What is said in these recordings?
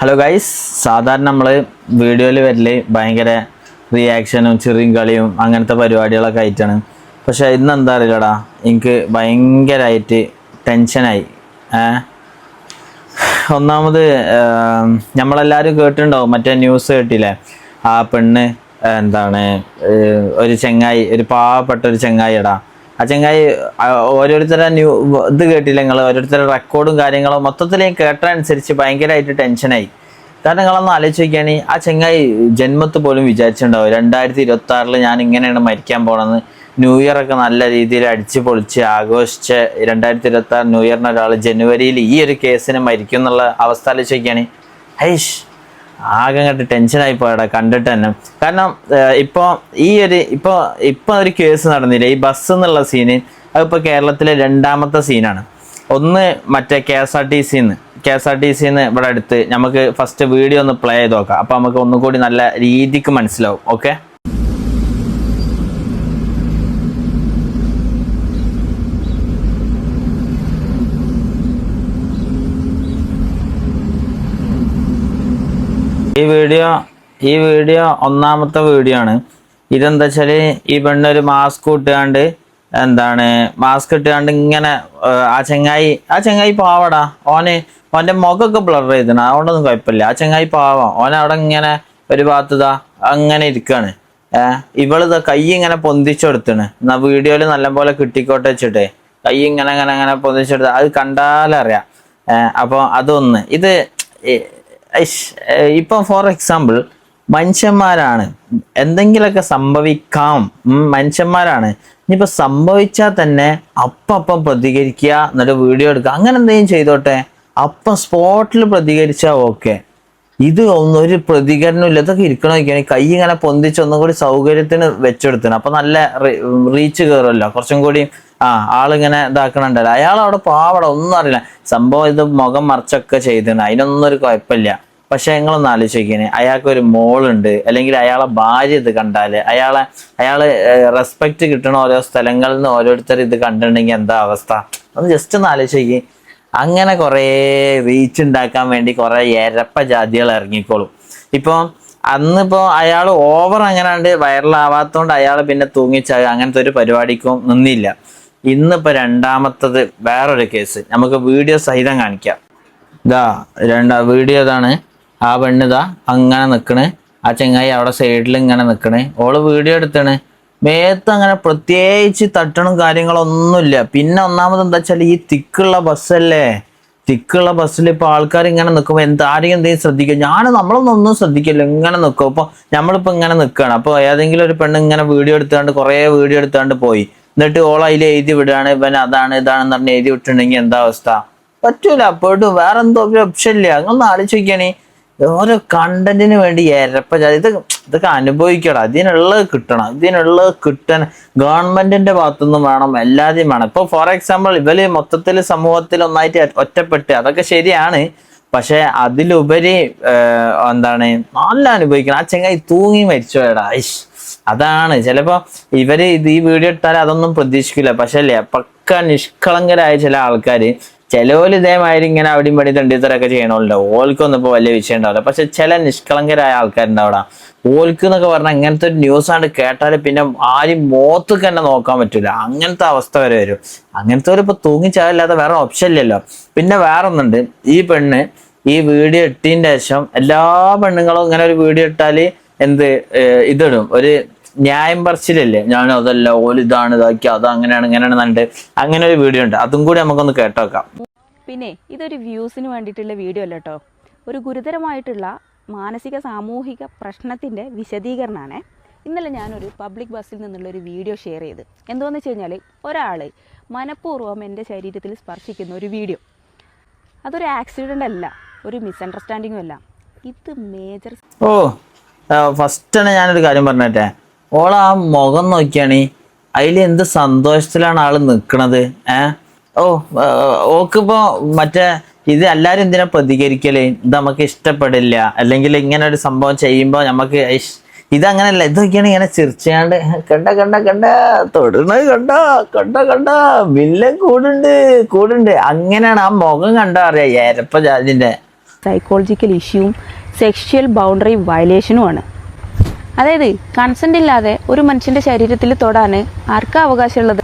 Hello guys സാധാരണ നമ്മൾ വീഡിയോയിൽ വരൽ ഭയങ്കര റിയാക്ഷനും ചെറിയും കളിയും അങ്ങനത്തെ പരിപാടികളൊക്കെ ആയിട്ടാണ്. പക്ഷേ ഇന്ന് എന്താ അറിയില്ലടാ. എനിക്ക് ഭയങ്കരമായിട്ട് ടെൻഷനായി ഒന്നാമത് നമ്മളെല്ലാവരും കേട്ടിട്ടുണ്ടാവും. മറ്റേ ന്യൂസ് കേട്ടില്ലേ? ആ പെണ്ണ് എന്താണ് ഒരു ചെങ്ങായി ഒരു പാവപ്പെട്ട ഒരു ചെങ്ങായിടാ ആ ചെങ്ങായി ഓരോരുത്തരെ ന്യൂ ഇത് കേട്ടില്ല നിങ്ങൾ ഓരോരുത്തരുടെ റെക്കോർഡും കാര്യങ്ങളും മൊത്തത്തിൽ കേട്ടനുസരിച്ച് ഭയങ്കരമായിട്ട് ടെൻഷനായി കാരണം നിങ്ങളൊന്ന് ആലോചിച്ച് നോക്കിയാണെങ്കിൽ ആ ചെങ്ങായി ജന്മത്ത് പോലും വിചാരിച്ചിട്ടുണ്ടാവും. രണ്ടായിരത്തി ഇരുപത്തി ആറിൽ ഞാൻ ഇങ്ങനെയാണ് മരിക്കാൻ പോണെന്ന് ന്യൂ ഇയർ ഒക്കെ നല്ല രീതിയിൽ അടിച്ച് പൊളിച്ച് ആഘോഷിച്ച് രണ്ടായിരത്തി ഇരുപത്തി ആറ് ന്യൂ ഇയറിന് ഒരാൾ ജനുവരിയിൽ ഈ ഒരു കേസിന് മരിക്കും എന്നുള്ള അവസ്ഥ ആലോചിച്ച് നോക്കിയാണെങ്കിൽ ഹൈഷ് ആകെ അങ്ങോട്ട് ടെൻഷനായി പോയടാ കണ്ടിട്ട് തന്നെ. കാരണം ഇപ്പോൾ ഇപ്പൊ ഈ ഒരു ഇപ്പൊ ഇപ്പൊ ഒരു കേസ് നടന്നില്ല? ഈ ബസ് എന്നുള്ള സീന് അതിപ്പോ കേരളത്തിലെ രണ്ടാമത്തെ സീനാണ് ഒന്ന് മറ്റേ കെ എസ് ആർ ടി സിന്ന് കെ എസ് ആർ ടി സിന്ന് ഇവിടെ അടുത്ത് നമുക്ക് ഫസ്റ്റ് വീഡിയോ ഒന്ന് പ്ലേ ചെയ്ത് നോക്കാം. അപ്പോൾ നമുക്ക് ഒന്നും കൂടി നല്ല രീതിക്ക് മനസ്സിലാവും ഓക്കെ ഈ വീഡിയോ ഈ വീഡിയോ ഒന്നാമത്തെ വീഡിയോ ആണ്. ഇതെന്താ വെച്ചാൽ ഈ പെണ്ണ് ഒരു മാസ്ക് ഇട്ടുകാണ്ട് എന്താണ് മാസ്ക് ഇട്ടുകാണ്ട് ഇങ്ങനെ ആ ചെങ്ങായി ആ ചെങ്ങായി പാവടാ. ഓന് ഓന്റെ മുഖമൊക്കെ ബ്ലർ ചെയ്തിന് അതുകൊണ്ടൊന്നും കുഴപ്പമില്ല. ആ ചെങ്ങായി പാവാം. ഓൻ അവിടെ ഇങ്ങനെ ഒരു ഭാഗത്തുതാ അങ്ങനെ ഇരിക്കുകയാണ് ഏഹ് ഇവളിതാ കൈ ഇങ്ങനെ പൊന്തിച്ചെടുത്താണ് എന്നാ വീഡിയോയിൽ നല്ലപോലെ കിട്ടിക്കോട്ടെ വെച്ചിട്ടേ. കൈ ഇങ്ങനെ അങ്ങനെ ഇങ്ങനെ പൊന്തിച്ചെടുത്ത് അത് കണ്ടാലറിയാം. ഏഹ് അപ്പൊ അതൊന്ന്. ഇത് ഇപ്പം ഫോർ എക്സാമ്പിൾ മനുഷ്യന്മാരാണ്. എന്തെങ്കിലുമൊക്കെ സംഭവിക്കാം. മനുഷ്യന്മാരാണ്. ഇനിയിപ്പോൾ സംഭവിച്ചാൽ തന്നെ അപ്പം പ്രതികരിക്കുക എന്നിട്ട് വീഡിയോ എടുക്കുക. അങ്ങനെ എന്തെങ്കിലും ചെയ്തോട്ടെ? അപ്പം സ്പോട്ടിൽ പ്രതികരിച്ചാൽ ഓക്കെ. ഇത് ഒന്നും ഒരു പ്രതികരണം ഇല്ല. ഇതൊക്കെ ഇരിക്കണ കൈ ഇങ്ങനെ പൊന്തിച്ച് ഒന്നും കൂടി സൗകര്യത്തിന് വെച്ചെടുത്തിന് അപ്പൊ നല്ല റീച്ച് കയറുമല്ലോ കുറച്ചും കൂടി ആ ആളിങ്ങനെ ഇതാക്കണുണ്ടല്ലോ. അയാൾ അവിടെ പാവട ഒന്നും അറിയില്ല. സംഭവം ഇത് മുഖം മറച്ചൊക്കെ ചെയ്തിരുന്നു. അതിനൊന്നും ഒരു കുഴപ്പമില്ല. പക്ഷെ നിങ്ങളൊന്ന് ആലോചിക്കണേ അയാൾക്ക് ഒരു മോളുണ്ട്. അല്ലെങ്കിൽ അയാളെ ഭാര്യ ഇത് കണ്ടാൽ അയാളെ അയാൾ റെസ്പെക്ട് കിട്ടണ ഓരോ സ്ഥലങ്ങളിൽ നിന്ന് ഓരോരുത്തർ ഇത് കണ്ടിട്ടുണ്ടെങ്കിൽ എന്താ അവസ്ഥ? ഒന്ന് ജസ്റ്റ് ഒന്ന് ആലോചിക്കുക അങ്ങനെ കുറേ റീച്ച് ഉണ്ടാക്കാൻ വേണ്ടി കുറേ എരപ്പ ജാതികൾ ഇറങ്ങിക്കോളും. ഇപ്പൊ അന്നിപ്പോ അയാൾ ഓവർ അങ്ങനെ അങ്ങനാണ്ട് വൈറലാവാത്തോണ്ട് അയാൾ പിന്നെ തൂങ്ങിച്ചാക. അങ്ങനത്തെ ഒരു പരിപാടിക്കും നിന്നില്ല. ഇന്നിപ്പോ രണ്ടാമത്തത് വേറൊരു കേസ്. നമുക്ക് വീഡിയോ സഹിതം കാണിക്കാം. ഇതാ രണ്ടാ വീഡിയോ ഇതാണ്. ആ പെണ്ണ് ഇതാ അങ്ങനെ നിൽക്കണ് ആ ചെങ്ങായി അവിടെ സൈഡിൽ ഇങ്ങനെ നിൽക്കണ് ഓൾ വീഡിയോ എടുത്തണ്. മേത്ത് അങ്ങനെ പ്രത്യേകിച്ച് തട്ടണം കാര്യങ്ങളൊന്നുമില്ല. പിന്നെ ഒന്നാമത് എന്താ വെച്ചാൽ ഈ തിക്കുള്ള ബസ്സല്ലേ? തിക്കുള്ള ബസ്സിൽ ഇപ്പൊ ആൾക്കാർ ഇങ്ങനെ നിൽക്കുമ്പോൾ എന്താ ആരെയും എന്തെങ്കിലും ശ്രദ്ധിക്കും? ഞാൻ നമ്മളൊന്നും ഒന്നും ശ്രദ്ധിക്കില്ല. ഇങ്ങനെ നിൽക്കും അപ്പൊ നമ്മളിപ്പോ ഇങ്ങനെ നിൽക്കുകയാണ് അപ്പോൾ ഏതെങ്കിലും ഒരു പെണ്ണ് ഇങ്ങനെ വീഡിയോ എടുത്താണ്ട് കുറേ വീഡിയോ എടുത്താണ്ട് പോയി. എന്നിട്ട് ഓൾ അതിൽ എഴുതി വിടുകയാണ് ഇവൻ അതാണ് ഇതാണെന്ന് പറഞ്ഞ് എഴുതി വിട്ടിട്ടുണ്ടെങ്കിൽ എന്താ അവസ്ഥ? പറ്റൂല. അപ്പോഴും വേറെ എന്തോ ഒരു ഓപ്ഷൻ ഇല്ല. അങ്ങൊന്ന് ആലോചിച്ച് നോക്കിയാണെ. ഓരോ കണ്ടന്റിന് വേണ്ടി എരപ്പ ഇത് ഇതൊക്കെ അനുഭവിക്കണം. ഇതിനുള്ളത് കിട്ടണം. ഇതിനുള്ളത് കിട്ടണം ഗവൺമെന്റിന്റെ ഭാഗത്തുനിന്നും വേണം. എല്ലാതെയും വേണം. ഇപ്പൊ ഫോർ എക്സാമ്പിൾ ഇവർ മൊത്തത്തിൽ സമൂഹത്തിൽ ഒന്നായിട്ട് ഒറ്റപ്പെട്ട്. അതൊക്കെ ശരിയാണ്. പക്ഷെ അതിലുപരി എന്താണ് നല്ല അനുഭവിക്കണം ആ ചെങ്ങായി തൂങ്ങി മരിച്ചോടാ ഐഷ് അതാണ്. ചിലപ്പോ ഇവർ ഇത് ഈ വീഡിയോ ഇട്ടാൽ അതൊന്നും പ്രതീക്ഷിക്കില്ല പക്ഷെ അല്ലേ പക്ക നിഷ്കളങ്കരായ ചില ആൾക്കാര് ചിലവര് ഇതേമാതിരി ഇങ്ങനെ അവിടെയും പടി തണ്ടിത്തരൊക്കെ ചെയ്യണമല്ലോ ഓൽക്കൊന്നും ഇപ്പൊ വലിയ വിഷയം ഉണ്ടാവില്ല. പക്ഷെ ചില നിഷ്കളങ്കരായ ആൾക്കാരുണ്ടാവിടെ. ഓൽക്ക് എന്നൊക്കെ പറഞ്ഞാൽ ഇങ്ങനത്തെ ഒരു ന്യൂസ് ആണ് കേട്ടാൽ പിന്നെ ആരും മോത്ത് തന്നെ നോക്കാൻ പറ്റൂല. അങ്ങനത്തെ അവസ്ഥ വരെ വരും. അങ്ങനത്തെ ഒരു ഇപ്പൊ തൂങ്ങിച്ചാവില്ലാതെ വേറെ ഓപ്ഷൻ ഇല്ലല്ലോ. പിന്നെ വേറെ ഒന്നുണ്ട് ഈ പെണ്ണ് ഈ വീഡിയോ ഇട്ടതിന് ശേഷം എല്ലാ പെണ്ണുങ്ങളും ഇങ്ങനെ ഒരു വീഡിയോ ഇട്ടാൽ എന്ത് ഇതിടും. ഒരു ന്യായം പറച്ചിലല്ലേ? ഞാൻ അതല്ല ഓൽ ഇതാണ് ഇതാക്കി അത് അങ്ങനെയാണ് ഇങ്ങനെയാണ് എന്നിട്ട് അങ്ങനെ ഒരു വീഡിയോ ഉണ്ട്. അതും കൂടി നമുക്കൊന്ന് കേട്ടോക്കാം. പിന്നെ ഇതൊരു വ്യൂസിന് വേണ്ടിയിട്ടുള്ള വീഡിയോ അല്ല കേട്ടോ. ഒരു ഗുരുതരമായിട്ടുള്ള മാനസിക സാമൂഹിക പ്രശ്നത്തിന്റെ വിശദീകരണമാണ് ഇന്നലെ ഞാനൊരു പബ്ലിക് ബസ്സിൽ നിന്നുള്ള ഒരു വീഡിയോ ഷെയർ ചെയ്ത്. എന്തോന്ന് വെച്ച് കഴിഞ്ഞാൽ ഒരാൾ മനഃപൂർവം എന്റെ ശരീരത്തിൽ സ്പർശിക്കുന്ന ഒരു വീഡിയോ. അതൊരു ആക്സിഡന്റ് അല്ല ഒരു മിസ്അണ്ടർസ്റ്റാൻഡിങ്ങും അല്ല. ഇത് മേജർ ഓ ഫസ്റ്റ് തന്നെ ഞാനൊരു കാര്യം പറഞ്ഞേ ഓള ആ മുഖം നോക്കിയാണ്. അതിൽ എന്ത് സന്തോഷത്തിലാണ് ആൾ നിൽക്കുന്നത് ഏ? ഓ ഓക്കിപ്പോ മറ്റേ ഇത് എല്ലാവരും എന്തിനാ പ്രതികരിക്കൽ? ഇത് നമുക്ക് ഇഷ്ടപ്പെടില്ല. അല്ലെങ്കിൽ ഇങ്ങനെ ഒരു സംഭവം ചെയ്യുമ്പോൾ നമുക്ക് ഇതങ്ങനല്ല. ഇതൊക്കെയാണ് ഇങ്ങനെ ചിരിച്ചാണ്ട് കണ്ട കണ്ട കണ്ട തൊടുന്നത് കണ്ട കണ്ട കണ്ട വില്ലൻ കൂടുണ്ട് കൂടുണ്ട്. അങ്ങനെയാണ് ആ മുഖം കണ്ട അറിയാം ഏരപ്പ ജാതിന്റെ സൈക്കോളജിക്കൽ ഇഷ്യൂവും സെക്ഷൽ ബൗണ്ടറി വയലേഷനുമാണ് അതായത് കൺസെന്റ് ഇല്ലാതെ ഒരു മനുഷ്യന്റെ ശരീരത്തിൽ തൊടാൻ ആർക്കാ അവകാശമുള്ളത്?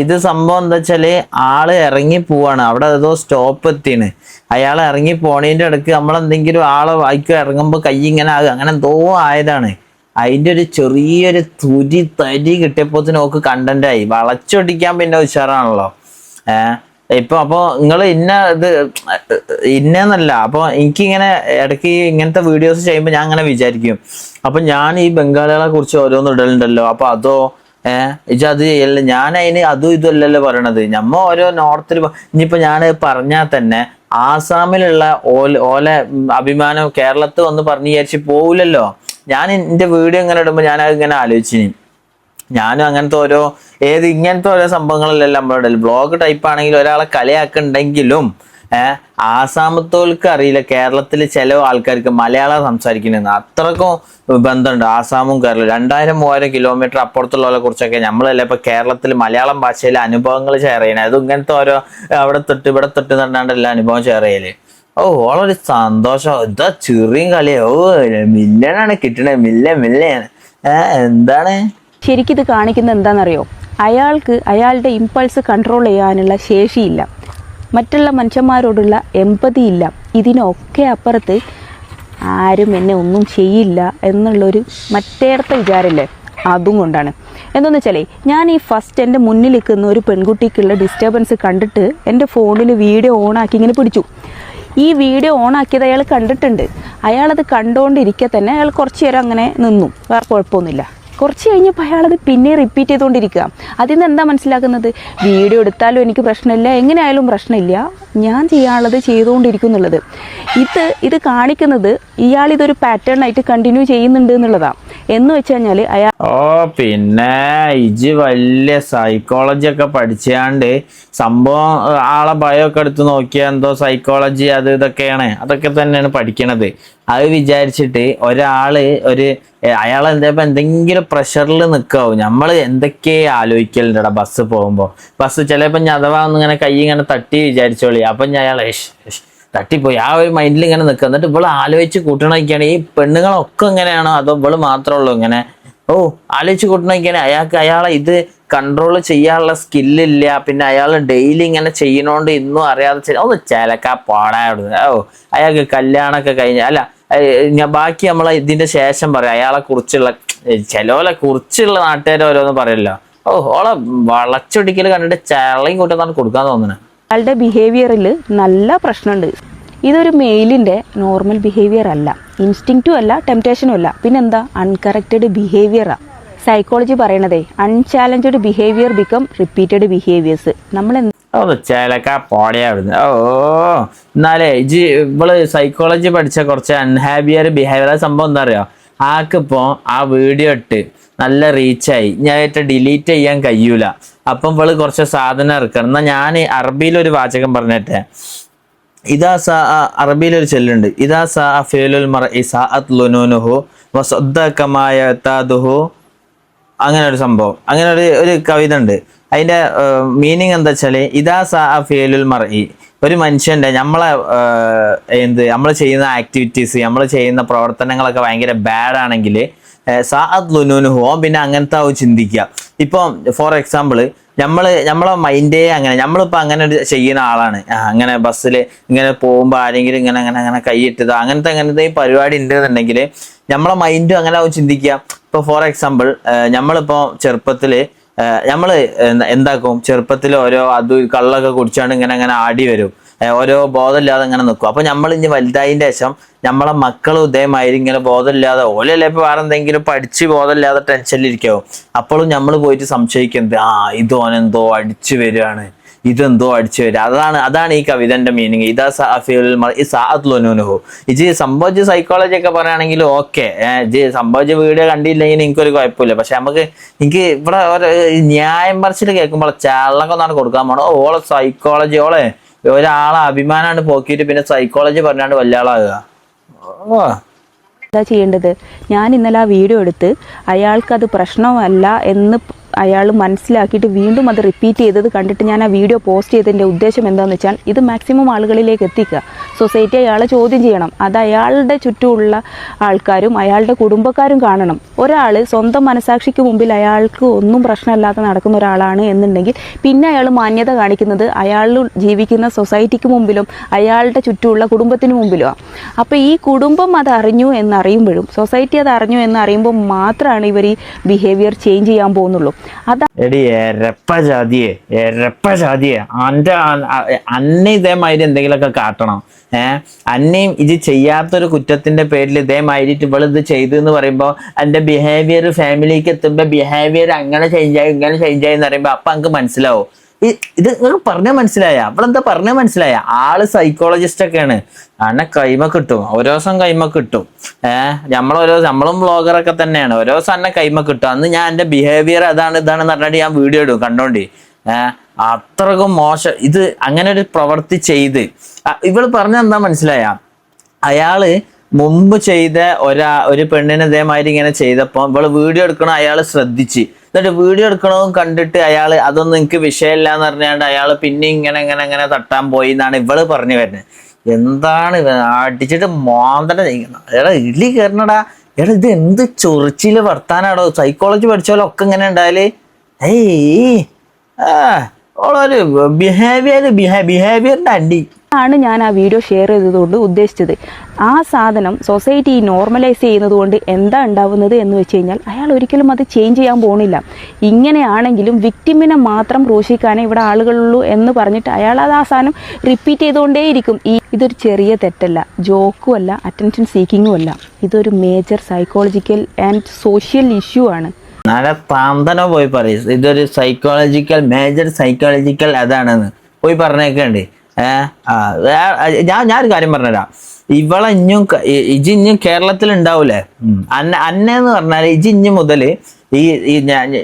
ഇത് സംഭവം എന്താ വെച്ചാൽ ആൾ ഇറങ്ങി പോവാണ്. അവിടെ ഏതോ സ്റ്റോപ്പ് എത്തിയാണ്. അയാൾ ഇറങ്ങി പോണേന്റെ നമ്മൾ എന്തെങ്കിലും ആളെ വായിക്കുക ഇറങ്ങുമ്പോൾ കൈ ഇങ്ങനെ ആകും അങ്ങനെ എന്തോ ആയതാണ്. അതിന്റെ ഒരു ചെറിയൊരു തുരി തരി കിട്ടിയപ്പോൾ നോക്ക് കണ്ടന്റ് ആയി. വളച്ചൊടിക്കാൻ പിന്നെ ഉഷാറാണല്ലോ. ഏഹ് ഇപ്പൊ അപ്പൊ നിങ്ങൾ ഇന്ന ഇത് ഇന്നല്ല അപ്പൊ എനിക്കിങ്ങനെ ഇടയ്ക്ക് ഇങ്ങനത്തെ വീഡിയോസ് ചെയ്യുമ്പോൾ ഞാൻ അങ്ങനെ വിചാരിക്കും. അപ്പൊ ഞാൻ ഈ ബംഗാളികളെ കുറിച്ച് ഓരോന്ന് ഇടലുണ്ടല്ലോ. അപ്പൊ അതോ ഏഹ് അത് ചെയ്യല്ല? ഞാൻ അതിന് അതും ഇതും അല്ലല്ലോ പറയണത്. നമ്മ ഓരോ നോർത്തിൽ ഇനിയിപ്പോ ഞാൻ പറഞ്ഞാൽ തന്നെ ആസാമിലുള്ള ഓല ഓല അഭിമാനം കേരളത്തിൽ വന്ന് പറഞ്ഞു വിചാരിച്ച് പോവില്ലല്ലോ ഞാൻ എന്റെ വീഡിയോ ഇങ്ങനെ ഇടുമ്പോൾ ഞാൻ ഇങ്ങനെ ആലോചിച്ചിനി. ഞാനും അങ്ങനത്തെ ഓരോ ഏത് ഇങ്ങനത്തെ ഓരോ സംഭവങ്ങളല്ലല്ലോ നമ്മളുടെ ബ്ലോഗ് ടൈപ്പ് ആണെങ്കിലും ഒരാളെ കളിയാക്കുണ്ടെങ്കിലും ഏഹ് ആസാമത്തോൽക്ക് അറിയില്ല. കേരളത്തിൽ ചില ആൾക്കാർക്ക് മലയാളം സംസാരിക്കുന്നതെന്ന് അത്രക്കും ബന്ധമുണ്ട് ആസാമും കേരളവും. രണ്ടായിരം മൂവായിരം കിലോമീറ്റർ അപ്പുറത്തുള്ളവരെ കുറിച്ചൊക്കെ നമ്മളല്ലേ ഇപ്പൊ കേരളത്തിൽ മലയാളം ഭാഷയിലെ അനുഭവങ്ങൾ ഷെയർ ചെയ്യണേ? അത് ഇങ്ങനത്തെ ഓരോ അവിടെ തൊട്ട് ഇവിടെ തൊട്ട് നടന്നാണ്ട് എല്ലാ അനുഭവം ഷെയർ ചെയ്യൽ. ഓ ഓളൊരു സന്തോഷം. ഇതാ ചെറിയും കളിയാ. ഓ മില്ലനാണ് കിട്ടണേ. മില്ല മില്ലയാണ് എന്താണ്? ശരിക്കും ഇത് കാണിക്കുന്നത് എന്താണെന്നറിയോ അയാൾക്ക് അയാളുടെ ഇമ്പൾസ് കൺട്രോൾ ചെയ്യാനുള്ള ശേഷിയില്ല. മറ്റുള്ള മനുഷ്യന്മാരോടുള്ള എമ്പതി ഇല്ല ഇതിനൊക്കെ അപ്പുറത്ത് ആരും എന്നെ ഒന്നും ചെയ്യില്ല എന്നുള്ളൊരു മറ്റേടത്തെ വിചാരമല്ലേ അതും കൊണ്ടാണ്. എന്താണെന്ന് വെച്ചാലേ ഞാൻ ഈ ഫസ്റ്റ് എന്റെ മുന്നിൽ നിൽക്കുന്ന ഒരു പെൺകുട്ടിക്കുള്ള ഡിസ്റ്റർബൻസ് കണ്ടിട്ട് എന്റെ ഫോണിൽ വീഡിയോ ഓണാക്കി ഇങ്ങനെ പിടിച്ചു. ഈ വീഡിയോ ഓണാക്കിയത് അയാൾ കണ്ടിട്ടുണ്ട്. അയാളത് കണ്ടുകൊണ്ടിരിക്കെ തന്നെ അയാൾ കുറച്ച് നേരം അങ്ങനെ നിന്നു. വേറെ കുഴപ്പമൊന്നുമില്ല. കുറച്ച് കഴിഞ്ഞപ്പോൾ അയാളത് പിന്നെ റിപ്പീറ്റ് ചെയ്തുകൊണ്ടിരിക്കുക അതിൽ നിന്ന് എന്താ മനസ്സിലാക്കുന്നത്? വീഡിയോ എടുത്താലും എനിക്ക് പ്രശ്നമില്ല എങ്ങനെയായാലും പ്രശ്നമില്ല. ഞാൻ ചെയ്യാനുള്ളത് ചെയ്തുകൊണ്ടിരിക്കും എന്നുള്ളത് ഇത് ഇത് കാണിക്കുന്നത് ഇയാൾ ഇതൊരു പാറ്റേൺ ആയിട്ട് കണ്ടിന്യൂ ചെയ്യുന്നുണ്ട് എന്നുള്ളതാണ് എന്ന് വെച്ച് കഴിഞ്ഞാൽ അയാൾ ഓ പിന്നെ ഇജ് വലിയ സൈക്കോളജി ഒക്കെ പഠിച്ചാണ്ട് സംഭവം ആളെ ഭയമൊക്കെ എടുത്ത് നോക്കിയാൽ എന്തോ സൈക്കോളജി അത് ഇതൊക്കെയാണ്. അതൊക്കെ തന്നെയാണ് പഠിക്കണത്. അത് വിചാരിച്ചിട്ട് ഒരാൾ ഒരു അയാൾ എന്താ എന്തെങ്കിലും പ്രഷറിൽ നിൽക്കാവും നമ്മൾ എന്തൊക്കെ ആലോചിക്കലുണ്ടടാ ബസ് പോകുമ്പോൾ ബസ് ചിലപ്പോൾ ഞാൻ അഥവാ ഒന്നിങ്ങനെ കൈ ഇങ്ങനെ തട്ടി വിചാരിച്ചോളി. അപ്പം ഞാൻ അയാൾ തട്ടിപ്പോയി. ആ ഒരു മൈൻഡിൽ ഇങ്ങനെ നിൽക്കുക. എന്നിട്ട് ഇവൾ ആലോചിച്ച് കൂട്ടണൊക്കെയാണ്. ഈ പെണ്ണുങ്ങളൊക്കെ ഇങ്ങനെയാണോ അതോ ഇവൾ മാത്രമേ ഉള്ളൂ ഇങ്ങനെ? ഓ ആലോചിച്ച് കൂട്ടണൊക്കെയാണ്. അയാൾക്ക് അയാളെ ഇത് കൺട്രോൾ ചെയ്യാനുള്ള സ്കില്ലില്ല പിന്നെ അയാൾ ഡെയിലി ഇങ്ങനെ ചെയ്യണോണ്ട് ഇന്നും അറിയാതെ ഒന്ന് ചിലക്കാ പാടായിരുന്നു ഓ അയാൾക്ക് കല്യാണമൊക്കെ കഴിഞ്ഞ അല്ല ഞാൻ ബാക്കി നമ്മളെ ഇതിന്റെ ശേഷം പറയാം. അയാളെ കുറിച്ചുള്ള ചിലോലെ കുറിച്ചുള്ള നാട്ടുകാരെ ഓരോന്ന് പറയല്ലോ. ഓ ഓളെ വളച്ചൊടിക്കൽ കണ്ടിട്ട് ചളയും കൂട്ടത്താണ് കൊടുക്കാൻ തോന്നുന്നത് അയാളുടെ ബിഹേവിയറിൽ നല്ല പ്രശ്നമുണ്ട് ഇതൊരു മെയിലിന്റെ നോർമൽ ബിഹേവിയർ അല്ല. ഇൻസ്റ്റിങ്റ്റും അല്ല ടെംപ്റ്റേഷനും അല്ല. പിന്നെന്താ? അൺകറക്റ്റഡ് ബിഹേവിയറാണ് psychology പറയണതേ unchallenged behaviour become repeated behaviours നമ്മൾ ഓ ഓ എന്നാലേ ഇജ് ഇവൾ സൈക്കോളജി പഠിച്ച കുറച്ച് അൺഹാപ്പിയർ ബിഹേവിയർ സംഭവം എന്താ അറിയോ? ആക്കിപ്പോ ആ വീഡിയോ ഇട്ട് നല്ല റീച്ചായി ഞാൻ ഡിലീറ്റ് ചെയ്യാൻ കഴിയൂല. അപ്പം ഇവൾ കുറച്ച് സാധനം ഇറക്കണം. എന്നാ ഞാൻ അറബിയിൽ ഒരു വാചകം പറഞ്ഞിട്ടെ. ഇതാ സ അറബിയിൽ ഒരു ചെല്ലുണ്ട്. ഇതാ സാ ഫേലുൽ മർ ഇസാഅത്ത് ലുനൂനുഹു വസദ്ദകമായ താദുഹു അങ്ങനെ ഒരു സംഭവം. അങ്ങനെ ഒരു ഒരു കവിത ഉണ്ട്. അതിന്റെ മീനിങ് എന്താ വെച്ചാൽ ഇതാ സാ ഫേലുൽ മർഇ. ഒരു മനുഷ്യന്റെ നമ്മളെ എന്ത് നമ്മൾ ചെയ്യുന്ന ആക്ടിവിറ്റീസ് നമ്മൾ ചെയ്യുന്ന പ്രവർത്തനങ്ങളൊക്കെ ഭയങ്കര ബാഡ് ആണെങ്കിൽ സാഅത്ത് ലുനൂനുഹു ഓൻ പിന്നെ അങ്ങനത്തെ ആവും ചിന്തിക്കുക. ഇപ്പം ഫോർ എക്സാമ്പിൾ നമ്മൾ നമ്മളെ മൈൻഡേ അങ്ങനെ നമ്മളിപ്പോ അങ്ങനെ ചെയ്യുന്ന ആളാണ്. അങ്ങനെ ബസ്സിൽ ഇങ്ങനെ പോകുമ്പോൾ ആരെങ്കിലും ഇങ്ങനെ അങ്ങനെ അങ്ങനെ കൈയിട്ടത് അങ്ങനത്തെ അങ്ങനത്തെ പരിപാടി ഉണ്ടെന്നുണ്ടെങ്കിൽ നമ്മളെ മൈൻഡും അങ്ങനെ ആവും ചിന്തിക്കുക. ഇപ്പൊ ഫോർ എക്സാമ്പിൾ നമ്മളിപ്പോ നമ്മൾ എന്താ- എന്താക്കും? ചെറുപ്പത്തിൽ ഓരോ അത് കള്ളൊക്കെ കുടിച്ചാണ്ട് ഇങ്ങനെ അങ്ങനെ ആടി വരും. ഓരോ ബോധമില്ലാതെ ഇങ്ങനെ നിൽക്കും അപ്പൊ നമ്മൾ ഇനി വലുതായതിന്റെ ശേഷം നമ്മളെ മക്കളും ഇതേമാതിരി ഇങ്ങനെ ബോധമില്ലാതെ ഓലല്ലേ ഇപ്പൊ വേറെ എന്തെങ്കിലും പഠിച്ച് ബോധമില്ലാതെ ടെൻഷനിലിരിക്കാവും അപ്പോഴും നമ്മൾ പോയിട്ട് സംശയിക്കുന്നത് ആ ഇത് ഓനെന്തോ അടിച്ചു വരികയാണ് ഇതെന്തോ അടിച്ചു വരിക അതാണ് അതാണ് ഈ കവിതന്റെ മീനിങ് ഇതാ സാഅത്ലുനുഹു ഇജ് സംഭവിച്ച സൈക്കോളജി ഒക്കെ പറയുകയാണെങ്കിൽ ഓക്കെ ഇജ് സംഭവിച്ച വീഡിയോ കണ്ടില്ലെങ്കിൽ എനിക്കൊരു കുഴപ്പമില്ല. പക്ഷെ നമുക്ക് എനിക്ക് ഇവിടെ ഒരു ന്യായം പറച്ചിൽ കേൾക്കുമ്പോൾ ചാളൊക്കെ ഒന്നാണ് കൊടുക്കാൻ പോണോ ഓളെ സൈക്കോളജി ഓളെ ഒരാളെ അഭിമാനാണ് പോക്കിയിട്ട് പിന്നെ സൈക്കോളജി പറഞ്ഞാണ്ട് വലിയ എന്താ ചെയ്യേണ്ടത്? ഞാൻ ഇന്നലെ ആ വീഡിയോ എടുത്ത് അത് പ്രശ്നമല്ല എന്ന് അയാൾ മനസ്സിലാക്കിയിട്ട് വീണ്ടും അത് റിപ്പീറ്റ് ചെയ്തത് കണ്ടിട്ട് ഞാൻ ആ വീഡിയോ പോസ്റ്റ് ചെയ്തതിന്റെ ഉദ്ദേശം എന്താണെന്ന് വെച്ചാൽ ഇത് മാക്സിമം ആളുകളിലേക്ക് എത്തിക്കുക. സൊസൈറ്റി അയാളെ ചോദ്യം ചെയ്യണം. അത് അയാളുടെ ചുറ്റുമുള്ള ആൾക്കാരും അയാളുടെ കുടുംബക്കാരും കാണണം. ഒരാൾ സ്വന്തം മനസാക്ഷിക്ക് മുമ്പിൽ അയാൾക്ക് ഒന്നും പ്രശ്നമില്ലാതെ നടക്കുന്ന ഒരാളാണ് എന്നുണ്ടെങ്കിൽ പിന്നെ അയാൾ മാന്യത കാണിക്കുന്നത് അയാൾ ജീവിക്കുന്ന സൊസൈറ്റിക്ക് മുമ്പിലും അയാളുടെ ചുറ്റുമുള്ള കുടുംബത്തിന് മുമ്പിലുമാണ് അപ്പോൾ ഈ കുടുംബം അത് അറിഞ്ഞു എന്നറിയുമ്പോഴും സൊസൈറ്റി അത് അറിഞ്ഞു എന്നറിയുമ്പോൾ മാത്രമാണ് ഇവർ ഈ ബിഹേവിയർ ചേഞ്ച് ചെയ്യാൻ പോകുന്നുള്ളൂ. എടി എരപ്പ ജാതിയെ അന്നെ ഇതേമാതിരി എന്തെങ്കിലുമൊക്കെ കാട്ടണം. ഏഹ് അന്നയും ഇത് ചെയ്യാത്തൊരു കുറ്റത്തിന്റെ പേരിൽ ഇതേമാതിരിട്ട് ഇവൾ ഇത് ചെയ്തു എന്ന് പറയുമ്പോൾ എന്റെ ബിഹേവിയർ ഫാമിലിക്ക് എത്തുമ്പോ ബിഹേവിയർ അങ്ങനെ ചേഞ്ച് ആയി ഇങ്ങനെ ചേഞ്ച് ആയി എന്ന് പറയുമ്പോ അപ്പൊ നമുക്ക് മനസ്സിലാവും. ഇത് നിങ്ങൾ പറഞ്ഞ മനസ്സിലായ. അവളെന്താ പറഞ്ഞ മനസ്സിലായ? ആൾ സൈക്കോളജിസ്റ്റ് ഒക്കെയാണ്. അന്നെ കൈമ കിട്ടും. ഓരോ ദിവസം കൈമ കിട്ടും. ഏഹ് നമ്മളോരോ നമ്മളും വ്ളോഗറൊക്കെ തന്നെയാണ്. ഓരോ ദിവസം എന്നെ കൈമ കിട്ടും. അന്ന് ഞാൻ എന്റെ ബിഹേവിയർ അതാണ് ഇതാണെന്ന് പറഞ്ഞിട്ട് ഞാൻ വീഡിയോ ഇടും കണ്ടോണ്ടി. ഏഹ് അത്രക്കും മോശം. ഇത് അങ്ങനെ ഒരു പ്രവൃത്തി ചെയ്ത്. ഇവൾ പറഞ്ഞ എന്താ മനസ്സിലായ? അയാൾ മുമ്പ് ചെയ്ത ഒരാ ഒരു പെണ്ണിനെ ഇതേമാതിരി ഇങ്ങനെ ചെയ്തപ്പോ ഇവൾ വീഡിയോ എടുക്കണം അയാൾ ശ്രദ്ധിച്ച്. എന്നിട്ട് വീഡിയോ എടുക്കണതും കണ്ടിട്ട് അയാൾ അതൊന്നും എനിക്ക് വിഷയമില്ല എന്ന് പറഞ്ഞാണ്ട് അയാൾ പിന്നെ ഇങ്ങനെ ഇങ്ങനെ ഇങ്ങനെ തട്ടാൻ പോയി എന്നാണ് ഇവൾ പറഞ്ഞു വരുന്നത്. എന്താണ്? അടിച്ചിട്ട് മോന്തട എടാ ഇഡ്ലി കയറണടാ എടാ ഇത് എന്ത് ചൊറിച്ചിൽ വർത്താനാടോ? സൈക്കോളജി പഠിച്ചോലൊക്കെ ഇങ്ങനെ ഉണ്ടായാൽ? ഏയ് ആ ഓളൊരു ബിഹേവിയർ ബിഹേവിയറിന്റെ അടി. ആണ് ഞാൻ ആ വീഡിയോ ഷെയർ ചെയ്തതുകൊണ്ട് ഉദ്ദേശിച്ചത്. ആ സാധനം സൊസൈറ്റി നോർമലൈസ് ചെയ്യുന്നത് കൊണ്ട് എന്താ ഉണ്ടാവുന്നത് എന്ന് വെച്ച് കഴിഞ്ഞാൽ അയാൾ ഒരിക്കലും അത് ചേഞ്ച് ചെയ്യാൻ പോണില്ല. ഇങ്ങനെയാണെങ്കിലും വിക്ടിമിനെ മാത്രം ക്രൂശിക്കാനേ ഇവിടെ ആളുകളുള്ളൂ എന്ന് പറഞ്ഞിട്ട് അയാൾ അത് ആ സാധനം റിപ്പീറ്റ് ചെയ്തുകൊണ്ടേയിരിക്കും ഈ ഇതൊരു ചെറിയ തെറ്റല്ല. ജോക്കും അല്ല അറ്റൻഷൻ സീക്കിങ്ങും അല്ല. ഇതൊരു major psychological and social issue ആണ്. നല്ല താന്തനോ പോയി പറയും. ഇതൊരു സൈക്കോളജിക്കൽ മേജർ സൈക്കോളജിക്കൽ അതാണെന്ന്. പോയി പറഞ്ഞേക്കണ്ട്. ഏഹ് ഞാൻ ഞാനൊരു കാര്യം പറഞ്ഞുതരാം. ഇവളെ ഇഞ്ഞും ഇജി ഇഞ്ഞും കേരളത്തിൽ ഉണ്ടാവൂലേ അന്ന അന്നെന്ന് പറഞ്ഞാൽ ഇജി ഇഞ്ഞു മുതൽ ഈ